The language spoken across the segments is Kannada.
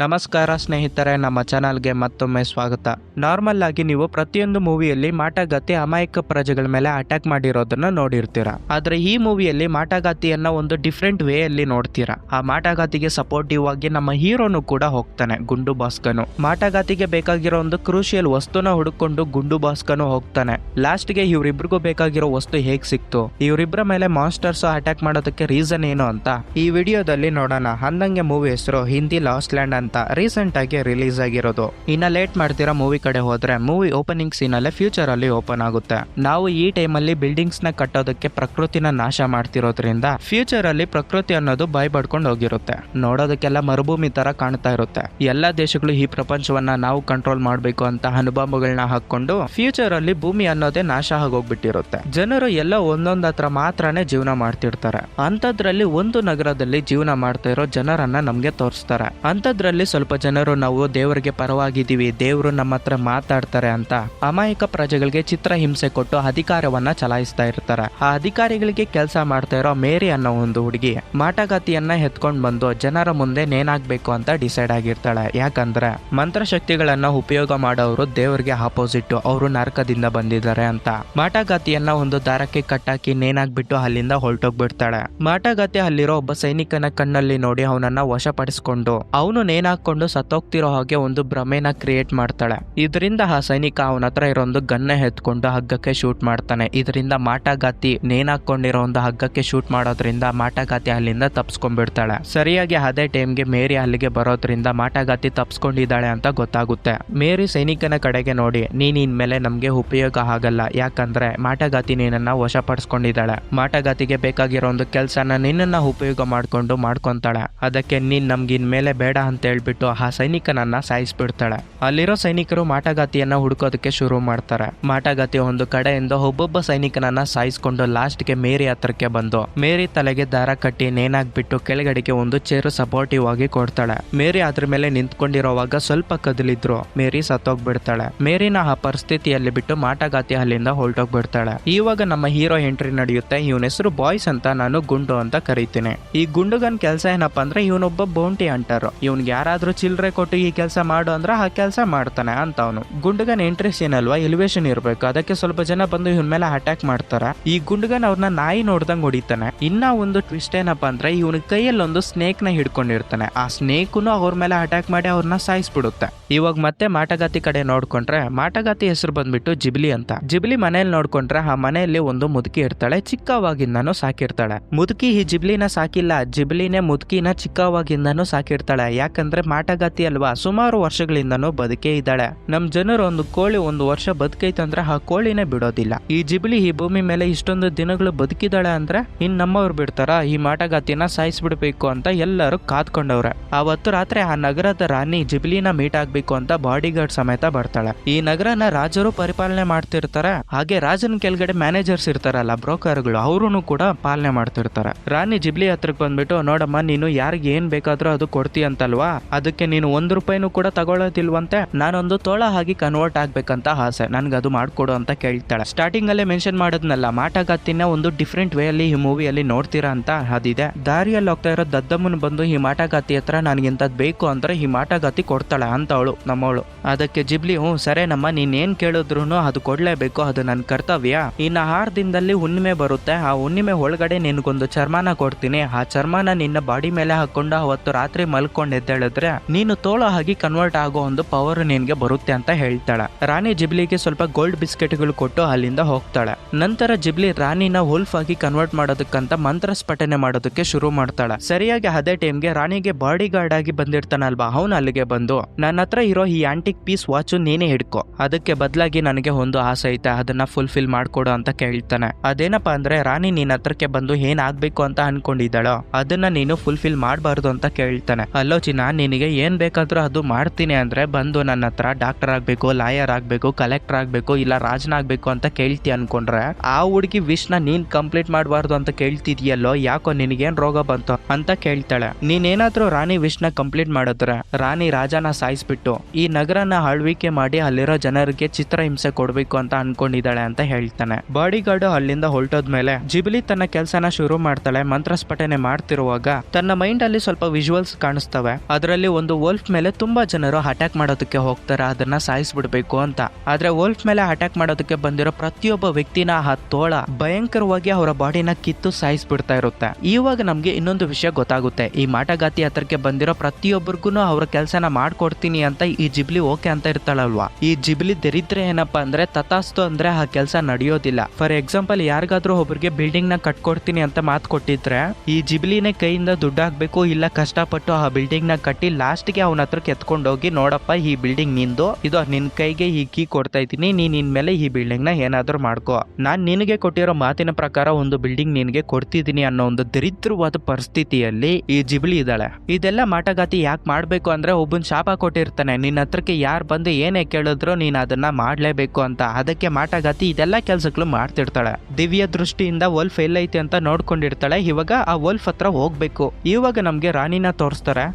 ನಮಸ್ಕಾರ ಸ್ನೇಹಿತರೆ, ನಮ್ಮ ಚಾನಲ್ಗೆ ಮತ್ತೊಮ್ಮೆ ಸ್ವಾಗತ. ನಾರ್ಮಲ್ ಆಗಿ ನೀವು ಪ್ರತಿಯೊಂದು ಮೂವಿಯಲ್ಲಿ ಮಾಟಗಾತಿ ಅಮಾಯಕ ಪ್ರಜೆಗಳ ಮೇಲೆ ಅಟ್ಯಾಕ್ ಮಾಡಿರೋದನ್ನ ನೋಡಿರ್ತೀರಾ? ಆದ್ರೆ ಈ ಮೂವಿಯಲ್ಲಿ ಮಾಟಗಾತಿಯನ್ನ ಒಂದು ಡಿಫ್ರೆಂಟ್ ವೇ ಅಲ್ಲಿ ನೋಡ್ತೀರಾ? ಆ ಮಾಟಗಾತಿಗೆ ಸಪೋರ್ಟಿವ್ ಆಗಿ ನಮ್ಮ ಹೀರೋನು ಕೂಡ ಹೋಗ್ತಾನೆ, ಗುಂಡು ಬಾಸ್ಕನು ಮಾಟಗಾತಿಗೆ ಬೇಕಾಗಿರೋ ಒಂದು ಕ್ರೂಷಿಯಲ್ ವಸ್ತುನ ಹುಡುಕೊಂಡು ಗುಂಡು ಬಾಸ್ಕನು ಹೋಗ್ತಾನೆ. ಲಾಸ್ಟ್ಗೆ ಇವ್ರಿಬ್ರಿಗೂ ಬೇಕಾಗಿರೋ ವಸ್ತು ಹೇಗ್ ಸಿಕ್ತು? ಇವರಿಬ್ರ ಮೇಲೆ ಮಾನ್ಸ್ಟರ್ಸ್ ಅಟ್ಯಾಕ್ ಮಾಡೋದಕ್ಕೆ ರೀಸನ್ ಏನು ಅಂತ ಈ ವಿಡಿಯೋದಲ್ಲಿ ನೋಡೋಣ. ಅಂದಂಗೆ ಮೂವಿ ಹೆಸರು ಹಿಂದಿ ಲಾಸ್ಟ್ ಲ್ಯಾಂಡ್ ಅಂತ. ರೀಸೆಂಟ್ ಆಗಿ ರಿಲೀಸ್ ಆಗಿರೋದು. ಇನ್ನ ಲೇಟ್ ಮಾಡ್ತಿರೋ ಮೂವಿ ಕಡೆ ಹೋದ್ರೆ ಮೂವಿ ಓಪನಿಂಗ್ ಸೀನ್ ಅಲ್ಲೇ ಫ್ಯೂಚರ್ ಅಲ್ಲಿ ಓಪನ್ ಆಗುತ್ತೆ. ನಾವು ಈ ಟೈಮ್ ಅಲ್ಲಿ ಬಿಲ್ಡಿಂಗ್ಸ್ನ ಕಟ್ಟೋದಕ್ಕೆ ಪ್ರಕೃತಿನ ನಾಶ ಮಾಡ್ತಿರೋದ್ರಿಂದ ಫ್ಯೂಚರ್ ಅಲ್ಲಿ ಪ್ರಕೃತಿ ಅನ್ನೋದು ಬಾಯ್ ಬಡ್ಕೊಂಡು ಹೋಗಿರುತ್ತೆ. ನೋಡೋದಕ್ಕೆಲ್ಲ ಮರುಭೂಮಿ ತರ ಕಾಣ್ತಾ ಇರುತ್ತೆ. ಎಲ್ಲಾ ದೇಶಗಳು ಈ ಪ್ರಪಂಚವನ್ನ ನಾವು ಕಂಟ್ರೋಲ್ ಮಾಡಬೇಕು ಅಂತ ಅನುಭವಗಳನ್ನ ಹಾಕೊಂಡು ಫ್ಯೂಚರ್ ಅಲ್ಲಿ ಭೂಮಿ ಅನ್ನೋದೇ ನಾಶ ಆಗೋಗ್ಬಿಟ್ಟಿರುತ್ತೆ. ಜನರು ಎಲ್ಲ ಒಂದೊಂದ್ ಹತ್ರ ಮಾತ್ರನೇ ಜೀವನ ಮಾಡ್ತಿರ್ತಾರೆ. ಅಂತದ್ರಲ್ಲಿ ಒಂದು ನಗರದಲ್ಲಿ ಜೀವನ ಮಾಡ್ತಾ ಇರೋ ಜನರನ್ನ ನಮ್ಗೆ ತೋರಿಸ್ತಾರೆ. ಅಂತದ್ರಲ್ಲಿ ಸ್ವಲ್ಪ ಜನರು ನಾವು ದೇವರಿಗೆ ಪರವಾಗಿದ್ದೀವಿ, ದೇವರು ನಮ್ಮ ಹತ್ರ ಮಾತಾಡ್ತಾರೆ ಅಂತ. ಅಮಾಯಕ ಪ್ರಜೆಗಳಿಗೆ ಚಿತ್ರ ಹಿಂಸೆ ಕೊಟ್ಟು ಅಧಿಕಾರವನ್ನ ಚಲಾಯಿಸ್ತಾ ಇರ್ತಾರೆ. ಆ ಅಧಿಕಾರಿಗಳಿಗೆ ಕೆಲಸ ಮಾಡ್ತಾ ಇರೋ ಮೇರಿ ಅನ್ನೋ ಒಂದು ಹುಡುಗಿ ಮಾಟಗಾತಿಯನ್ನ ಎತ್ಕೊಂಡ್ ಬಂದು ಜನರ ಮುಂದೆ ನೇನಾಗ್ಬೇಕು ಅಂತ ಡಿಸೈಡ್ ಆಗಿರ್ತಾಳೆ. ಯಾಕಂದ್ರೆ ಮಂತ್ರಶಕ್ತಿಗಳನ್ನ ಉಪಯೋಗ ಮಾಡೋರು ದೇವರಿಗೆ ಆಪೋಸಿಟ್ ಅವರು ನರಕದಿಂದ ಬಂದಿದ್ದಾರೆ ಅಂತ. ಮಾಟಗಾತಿಯನ್ನ ಒಂದು ದಾರಕ್ಕೆ ಕಟ್ಟಾಕಿ ನೇನಾಗ್ಬಿಟ್ಟು ಅಲ್ಲಿಂದ ಹೊರಟೋಗ್ಬಿಡ್ತಾಳೆ. ಮಾಟಗಾತಿ ಅಲ್ಲಿರೋ ಒಬ್ಬ ಸೈನಿಕನ ಕಣ್ಣಲ್ಲಿ ನೋಡಿ ಅವನನ್ನ ವಶಪಡಿಸಿಕೊಂಡು, ಅವನು ನೇನಾಕೊಂಡು ಸತ್ತೋಗ್ತಿರೋ ಹಾಗೆ ಒಂದು ಭ್ರಮೆನ ಕ್ರಿಯೇಟ್ ಮಾಡ್ತಾಳೆ. ಇದರಿಂದ ಆ ಸೈನಿಕ ಅವನ ಹತ್ರ ಇರೋ ಒಂದು ಗನ್ನ ಎತ್ಕೊಂಡು ಹಗ್ಗಕ್ಕೆ ಶೂಟ್ ಮಾಡ್ತಾನೆ. ಇದರಿಂದ ಮಾಟಗಾತಿ ನೇನಾಕೊಂಡಿರೋ ಒಂದು ಹಗ್ಗಕ್ಕೆ ಶೂಟ್ ಮಾಡೋದ್ರಿಂದ ಮಾಟಗಾತಿ ಅಲ್ಲಿಂದ ತಪ್ಸ್ಕೊಂಡ್ಬಿಡ್ತಾಳೆ. ಸರಿಯಾಗಿ ಅದೇ ಟೈಮ್ಗೆ ಮೇರಿ ಅಲ್ಲಿಗೆ ಬರೋದ್ರಿಂದ ಮಾಟಗಾತಿ ತಪ್ಸ್ಕೊಂಡಿದ್ದಾಳೆ ಅಂತ ಗೊತ್ತಾಗುತ್ತೆ. ಮೇರಿ ಸೈನಿಕನ ಕಡೆಗೆ ನೋಡಿ, ನೀನ್ ಇನ್ಮೇಲೆ ನಮ್ಗೆ ಉಪಯೋಗ ಆಗಲ್ಲ. ಯಾಕಂದ್ರೆ ಮಾಟಗಾತಿ ನೀನನ್ನ ವಶಪಡಿಸ್ಕೊಂಡಿದ್ದಾಳೆ. ಮಾಟಗಾತಿಗೆ ಬೇಕಾಗಿರೋ ಒಂದು ಕೆಲ್ಸನ ನಿನ್ನನ್ನ ಉಪಯೋಗ ಮಾಡ್ಕೊಂಡು ಮಾಡ್ಕೊಂತಾಳೆ. ಅದಕ್ಕೆ ನೀನ್ ನಮ್ಗೆ ಇನ್ಮೇಲೆ ಬೇಡ ಅಂತ ಹೇಳ್ಬಿಟ್ಟು ಆ ಸೈನಿಕನನ್ನ ಸಾಯಿಸ್ಬಿಡ್ತಾಳೆ. ಅಲ್ಲಿರೋ ಸೈನಿಕರು ಮಾಟಗಾತಿಯನ್ನ ಹುಡುಕೋದಕ್ಕೆ ಶುರು ಮಾಡ್ತಾರೆ. ಮಾಟಗಾತಿ ಒಂದು ಕಡೆಯಿಂದ ಒಬ್ಬೊಬ್ಬ ಸೈನಿಕನನ್ನ ಸಾಯಿಸ್ಕೊಂಡು ಲಾಸ್ಟ್ಗೆ ಮೇರಿ ಹತ್ರಕ್ಕೆ ಬಂದು, ಮೇರಿ ತಲೆಗೆ ದಾರ ಕಟ್ಟಿ ನೇನಾಗ್ಬಿಟ್ಟು ಕೆಳಗಡೆಗೆ ಒಂದು ಚೇರು ಸಪೋರ್ಟಿವ್ ಆಗಿ ಕೊಡ್ತಾಳೆ. ಮೇರಿ ಅದ್ರ ಮೇಲೆ ನಿಂತ್ಕೊಂಡಿರೋವಾಗ ಸ್ವಲ್ಪ ಕದಲಿದ್ರು. ಮೇರಿ ಸತ್ತೋಗ್ಬಿಡ್ತಾಳೆ. ಮೇರಿನ ಆ ಪರಿಸ್ಥಿತಿಯಲ್ಲಿ ಬಿಟ್ಟು ಮಾಟಗಾತಿ ಅಲ್ಲಿಂದ ಹೊರಟೋಗ್ಬಿಡ್ತಾಳೆ. ಇವಾಗ ನಮ್ಮ ಹೀರೋ ಎಂಟ್ರಿ ನಡೆಯುತ್ತೆ. ಇವನ ಹೆಸರು ಬಾಯ್ಸ್ ಅಂತ ನಾನು ಗುಂಡು ಅಂತ ಕರಿತೀನಿ. ಈ ಗುಂಡುಗನ್ ಕೆಲಸ ಏನಪ್ಪಾ ಅಂದ್ರೆ ಇವನೊಬ್ಬ ಬೌಂಟಿ ಅಂಟರ್ ಇವ್ನಿಗೆ ಯಾರಾದ್ರೂ ಚಿಲ್ಲರೆ ಕೊಟ್ಟು ಈ ಕೆಲಸ ಮಾಡು ಅಂದ್ರೆ ಆ ಕೆಲಸ ಮಾಡ್ತಾನೆ ಅಂತ ಅವನು ಗುಂಡಗನ್ ಇಂಟ್ರೆಸ್ಟ್ ಏನಲ್ವಾ? ಎಲಿವೇಶನ್ ಇರಬೇಕು. ಅದಕ್ಕೆ ಸ್ವಲ್ಪ ಜನ ಬಂದು ಇವನ್ ಮೇಲೆ ಅಟ್ಯಾಕ್ ಮಾಡ್ತಾರೆ. ಈ ಗುಂಡಗನ್ ಅವ್ರನ್ನ ನಾಯಿ ನೋಡ್ದಂಗ್ ಹೊಡಿತಾನೆ. ಇನ್ನ ಒಂದು ಟ್ವಿಸ್ಟ್ ಏನಪ್ಪಾ ಅಂದ್ರೆ ಇವನ ಕೈಯಲ್ಲಿ ಒಂದು ಸ್ನೇಕ್ನ ಹಿಡ್ಕೊಂಡಿರ್ತಾನೆ. ಆ ಸ್ನೇಕ್ನು ಅವ್ರ ಮೇಲೆ ಅಟ್ಯಾಕ್ ಮಾಡಿ ಅವ್ರನ್ನ ಸಾಯಿಸ್ಬಿಡುತ್ತೆ. ಇವಾಗ ಮತ್ತೆ ಮಾಟಗಾತಿ ಕಡೆ ನೋಡ್ಕೊಂಡ್ರೆ, ಮಾಟಗಾತಿ ಹೆಸರು ಬಂದ್ಬಿಟ್ಟು ಜಿಬ್ಲಿ ಅಂತ. ಜಿಬ್ಲಿ ಮನೆಯಲ್ಲಿ ನೋಡ್ಕೊಂಡ್ರೆ ಆ ಮನೆಯಲ್ಲಿ ಒಂದು ಮುದುಕಿ ಇರ್ತಾಳೆ, ಚಿಕ್ಕವಾಗಿಂದನೂ ಸಾಕಿರ್ತಾಳೆ. ಮುದುಕಿ ಈ ಜಿಬ್ಲಿನ ಸಾಕಿಲ್ಲ. ಜಿಬ್ಲಿನೇ ಮುದುಕಿನ ಚಿಕ್ಕವಾಗಿಂದನೂ ಸಾಕಿರ್ತಾಳೆ. ಯಾಕಂದ್ರೆ ಮಾಟಗಾತಿ ಅಲ್ವಾ? ಸುಮಾರು ವರ್ಷಗಳಿಂದನೂ ಬದುಕೇ ಇದ್ದಾಳೆ. ನಮ್ ಜನರು ಒಂದು ಕೋಳಿ ಒಂದು ವರ್ಷ ಬದುಕೈತಂದ್ರೆ ಆ ಕೋಳಿನೇ ಬಿಡೋದಿಲ್ಲ. ಈ ಜಿಬ್ಲಿ ಈ ಭೂಮಿ ಮೇಲೆ ಇಷ್ಟೊಂದು ದಿನಗಳು ಬದುಕಿದಾಳೆ ಅಂದ್ರೆ ಇನ್ ನಮ್ಮವ್ರು ಬಿಡ್ತಾರ? ಈ ಮಾಟಗಾತಿನ ಸಾಯಿಸ್ಬಿಡ್ಬೇಕು ಅಂತ ಎಲ್ಲರೂ ಕಾದ್ಕೊಂಡವ್ರೆ. ಆವತ್ತು ರಾತ್ರಿ ಆ ನಗರದ ರಾಣಿ ಜಿಬ್ಲಿನ ಮೀಟ್ ಆಗ್ಬೇಕು ಅಂತ ಬಾಡಿ ಗಾರ್ಡ್ ಸಮೇತ ಬರ್ತಾಳೆ. ಈ ನಗರನ ರಾಜರು ಪರಿಪಾಲನೆ ಮಾಡ್ತಿರ್ತಾರೆ. ಹಾಗೆ ರಾಜನ ಕೆಳಗಡೆ ಮ್ಯಾನೇಜರ್ಸ್ ಇರ್ತಾರಲ್ಲ, ಬ್ರೋಕರ್ಗಳು ಅವರು ಕೂಡ ಪಾಲನೆ ಮಾಡ್ತಿರ್ತಾರೆ. ರಾಣಿ ಜಿಬ್ಲಿ ಹತ್ರಕ್ಕೆ ಬಂದ್ಬಿಟ್ಟು, ನೋಡಮ್ಮ, ನೀನು ಯಾರಿಗೆ ಏನ್ ಬೇಕಾದ್ರೂ ಅದು ಕೊಡ್ತೀಯ ಅಂತಲ್ವಾ ಅದಕ್ಕೆ ನೀನು ಒಂದು ರೂಪಾಯಿನೂ ಕೂಡ ತಗೊಳ್ಳೋದಿಲ್ವಂತೆ? ನಾನೊಂದು ತೋಳ ಹಾಗೆ ಕನ್ವರ್ಟ್ ಆಗ್ಬೇಕಂತ ಆಸೆ. ನನ್ಗೆ ಅದು ಮಾಡ್ಕೊಡು ಅಂತ ಕೇಳ್ತಾಳೆ. ಸ್ಟಾರ್ಟಿಂಗ್ ಅಲ್ಲೇ ಮೆನ್ಷನ್ ಮಾಡೋದ್ನಲ್ಲ, ಮಾಟಗಾತಿನ ಒಂದು ಡಿಫ್ರೆಂಟ್ ವೇ ಅಲ್ಲಿ ಈ ಮೂವಿಯಲ್ಲಿ ನೋಡ್ತೀರಾ ಅಂತ ಅದಿದೆ. ದಾರಿಯಲ್ಲಿ ಹೋಗ್ತಾ ಇರೋ ದದ್ದಮ್ಮನ್ ಬಂದು ಈ ಮಾಟಗಾತಿ ಹತ್ರ ನನಗಿಂತದ್ ಬೇಕು ಅಂದ್ರೆ ಈ ಮಾಟಗಾತಿ ಕೊಡ್ತಾಳೆ ಅಂತ ಅವಳು ನಮ್ಮವಳು. ಅದಕ್ಕೆ ಜಿಬ್ಲಿ, ಹ್ಞೂ, ಸರಿ ನಮ್ಮ, ನೀನೇನ್ ಕೇಳಿದ್ರು ಅದು ಕೊಡ್ಲೇಬೇಕು, ಅದು ನನ್ನ ಕರ್ತವ್ಯ. ಇನ್ನ ಆರು ದಿನದಲ್ಲಿ ಹುಣ್ಣಿಮೆ ಬರುತ್ತೆ. ಆ ಹುಣ್ಣಿಮೆ ಒಳಗಡೆ ನಿನ್ಗೊಂದು ಚರ್ಮನ ಕೊಡ್ತೀನಿ. ಆ ಚರ್ಮನ ನಿನ್ನ ಬಾಡಿ ಮೇಲೆ ಹಾಕೊಂಡು ಅವತ್ತು ರಾತ್ರಿ ಮಲ್ಕೊಂಡು ಎದ್ದೇಳಿದ್ರೆ ನೀನು ತೋಳ ಆಗಿ ಕನ್ವರ್ಟ್ ಆಗೋ ಒಂದು ಪವರ್ ನಿನ್ಗೆ ಬರುತ್ತೆ ಅಂತ ಹೇಳ್ತಾಳೆ. ರಾಣಿ ಜಿಬ್ಲಿಗೆ ಸ್ವಲ್ಪ ಗೋಲ್ಡ್ ಬಿಸ್ಕೆಟ್ಗಳು ಕೊಟ್ಟು ಅಲ್ಲಿಂದ ಹೋಗ್ತಾಳೆ. ನಂತರ ಜಿಬ್ಲಿ ರಾಣಿನ ವುಲ್ಫ್ ಆಗಿ ಕನ್ವರ್ಟ್ ಮಾಡೋದಕ್ಕಂತ ಮಂತ್ರ ಸ್ಫಟನೆ ಮಾಡೋದಕ್ಕೆ ಶುರು ಮಾಡ್ತಾಳೆ. ಸರಿಯಾಗಿ ಅದೇ ಟೈಮ್ಗೆ ರಾಣಿಗೆ ಬಾಡಿ ಗಾರ್ಡ್ ಆಗಿ ಬಂದಿರ್ತಾನಲ್ವಾ, ಅವನು ಅಲ್ಲಿಗೆ ಬಂದು, ನನ್ನ ಹತ್ರ ಇರೋ ಈ ಆಂಟಿಕ್ ಪೀಸ್ ವಾಚು ನೀನೇ ಹಿಡ್ಕೊ. ಅದಕ್ಕೆ ಬದಲಾಗಿ ನನಗೆ ಒಂದು ಆಸೆ ಐತೆ, ಅದನ್ನ ಫುಲ್ಫಿಲ್ ಮಾಡ್ಕೊಡು ಅಂತ ಕೇಳ್ತಾನೆ. ಅದೇನಪ್ಪಾ ಅಂದ್ರೆ, ರಾಣಿ ನಿನ್ನ ಹತ್ರಕ್ಕೆ ಬಂದು ಏನ್ ಆಗ್ಬೇಕು ಅಂತ ಅನ್ಕೊಂಡಿದ್ದಾಳೋ, ಅದನ್ನ ನೀನು ಫುಲ್ಫಿಲ್ ಮಾಡಬಾರ್ದು ಅಂತ ಕೇಳ್ತಾನೆ. ಅಲ್ಲೋ ಚಿನ್ನ ನಿನಗೆ ಏನು ಬೇಕಾದರೂ ಅದು ಮಾಡ್ತೀನಿ ಅಂದ್ರೆ ಬಂದು ನನ್ನ ಹತ್ರ ಡಾಕ್ಟರ್ ಆಗಬೇಕು ಲಾಯರ್ ಆಗಬೇಕು ಕಲೆಕ್ಟರ್ ಆಗಬೇಕು, ಇಲ್ಲ ರಾಜನ ಆಗಬೇಕು ಅಂತ ಕೇಳ್ತಿ ಅನ್ಕೊಂಡ್ರೆ ಆ ಹುಡುಗಿ ವಿಶ್ನ ನೀನು ಕಂಪ್ಲೀಟ್ ಮಾಡಬಾರ್ದು ಅಂತ ಕೇಳ್ತಿದ್ಯಲ್ಲೋ, ಯಾಕೋ ನಿನಗೇನು ರೋಗ ಬಂತು ಅಂತ ಕೇಳ್ತಾಳೆ. ನೀನೇನಾದರೂ ರಾಣಿ ವಿಶ್ನ ಕಂಪ್ಲೀಟ್ ಮಾಡಿದ್ರೆ ರಾಣಿ ರಾಜನ ಸಾಯಿಸ್ಬಿಟ್ಟು ಈ ನಗರನ ಆಳ್ವಿಕೆ ಮಾಡಿ ಅಲ್ಲಿರೋ ಜನರಿಗೆ ಚಿತ್ರಹಿಂಸೆ ಕೊಡಬೇಕು ಅಂತ ಅನ್ಕೊಂಡಿದ್ದಾಳೆ ಅಂತ ಹೇಳ್ತಾನೆ. ಬಾಡಿ ಗಾರ್ಡ್ ಅಲ್ಲಿಂದ ಹೊರಟೋದ್ಮೇಲೆ ಜಿಬಿಲಿ ತನ್ನ ಕೆಲಸನ ಶುರು ಮಾಡ್ತಾಳೆ ಮಂತ್ರಸ್ಫಟನೆ ಮಾಡ್ತಿರುವಾಗ ತನ್ನ ಮೈಂಡ್ ಅಲ್ಲಿ ಸ್ವಲ್ಪ ವಿಜುವಲ್ಸ್ ಕಾಣಿಸ್ತವೆ. ಅದ್ರ ಅದರಲ್ಲಿ ಒಂದು ವೋಲ್ಫ್ ಮೇಲೆ ತುಂಬಾ ಜನರು ಅಟ್ಯಾಕ್ ಮಾಡೋದಕ್ಕೆ ಹೋಗ್ತಾರೆ, ಅದನ್ನ ಸಾಯಿಸ್ಬಿಡ್ಬೇಕು ಅಂತ. ಆದ್ರೆ ವೋಲ್ಫ್ ಮೇಲೆ ಅಟ್ಯಾಕ್ ಮಾಡೋದಕ್ಕೆ ಬಂದಿರೋ ಪ್ರತಿಯೊಬ್ಬ ವ್ಯಕ್ತಿನ ಆ ತೋಳ ಭಯಂಕರವಾಗಿ ಅವರ ಬಾಡಿನ ಕಿತ್ತು ಸಾಯಿಸ್ಬಿಡ್ತಾ ಇರುತ್ತೆ. ಇವಾಗ ನಮ್ಗೆ ಇನ್ನೊಂದು ವಿಷಯ ಗೊತ್ತಾಗುತ್ತೆ. ಈ ಮಾಟಗಾತಿ ಹತ್ರಕ್ಕೆ ಬಂದಿರೋ ಪ್ರತಿಯೊಬ್ಬರಿಗೂ ಅವ್ರ ಕೆಲಸನ ಮಾಡ್ಕೊಡ್ತೀನಿ ಅಂತ ಈ ಜಿಬ್ಲಿ ಓಕೆ ಅಂತ ಇರ್ತಾಳಲ್ವಾ? ಈ ಜಿಬ್ಲಿ ದರಿದ್ರೆ ಏನಪ್ಪಾ ಅಂದ್ರೆ ತಥಾಸ್ತು ಅಂದ್ರೆ ಆ ಕೆಲಸ ನಡೆಯೋದಿಲ್ಲ. ಫಾರ್ ಎಕ್ಸಾಂಪಲ್ ಯಾರಿಗಾದ್ರೂ ಒಬ್ಬರಿಗೆ ಬಿಲ್ಡಿಂಗ್ನ ಕಟ್ಕೊಡ್ತೀನಿ ಅಂತ ಮಾತು ಕೊಟ್ಟಿದ್ರೆ, ಈ ಜಿಬ್ಲಿನೇ ಕೈಯಿಂದ ದುಡ್ಡು ಹಾಕ್ಬೇಕು ಇಲ್ಲ ಕಷ್ಟಪಟ್ಟು ಆ ಬಿಲ್ಡಿಂಗ್ನ ಕಟ್ಟಿ ಲಾಸ್ಟ್ಗೆ ಅವನ ಹತ್ರಕ್ಕೆ ಎತ್ಕೊಂಡೋಗಿ, ನೋಡಪ್ಪ ಈ ಬಿಲ್ಡಿಂಗ್ ನಿಂದು, ಇದು ನಿನ್ ಕೈಗೆ ಈ ಕೀ ಕೊಡ್ತಾ ಇದ್ದೀನಿ, ನೀನ್ ಇನ್ಮೇಲೆ ಈ ಬಿಲ್ಡಿಂಗ್ನ ಏನಾದ್ರೂ ಮಾಡ್ಕೋ. ನಾನ್ ನಿನಗೆ ಕೊಟ್ಟಿರೋ ಮಾತಿನ ಪ್ರಕಾರ ಒಂದು ಬಿಲ್ಡಿಂಗ್ ನಿನಗೆ ಕೊಡ್ತಿದೀನಿ ಅನ್ನೋ ಒಂದು ದರಿದ್ರವಾದ ಪರಿಸ್ಥಿತಿಯಲ್ಲಿ ಈ ಜಿಬ್ಲಿ ಇದ್ದಾಳೆ. ಇದೆಲ್ಲ ಮಾಟಗಾತಿ ಯಾಕೆ ಮಾಡ್ಬೇಕು ಅಂದ್ರೆ ಒಬ್ಬನ್ ಶಾಪ ಕೊಟ್ಟಿರ್ತಾನೆ. ನಿನ್ನ ಹತ್ರಕ್ಕೆ ಯಾರು ಬಂದು ಏನೇ ಕೇಳಿದ್ರು ನೀನ್ ಅದನ್ನ ಮಾಡ್ಲೇಬೇಕು ಅಂತ. ಅದಕ್ಕೆ ಮಾಟಗಾತಿ ಇದೆಲ್ಲ ಕೆಲ್ಸಗಳು ಮಾಡ್ತಿರ್ತಾಳೆ. ದಿವ್ಯ ದೃಷ್ಟಿಯಿಂದ ವಲ್ಫ್ ಎಲ್ಲೈತೆ ಅಂತ ನೋಡ್ಕೊಂಡಿರ್ತಾಳೆ. ಇವಾಗ ಆ ವಲ್ಫ್ ಹತ್ರ ಹೋಗ್ಬೇಕು. ಇವಾಗ ನಮ್ಗೆ ರಾಣಿನ ತೋರಿಸ್ತಾರೆ.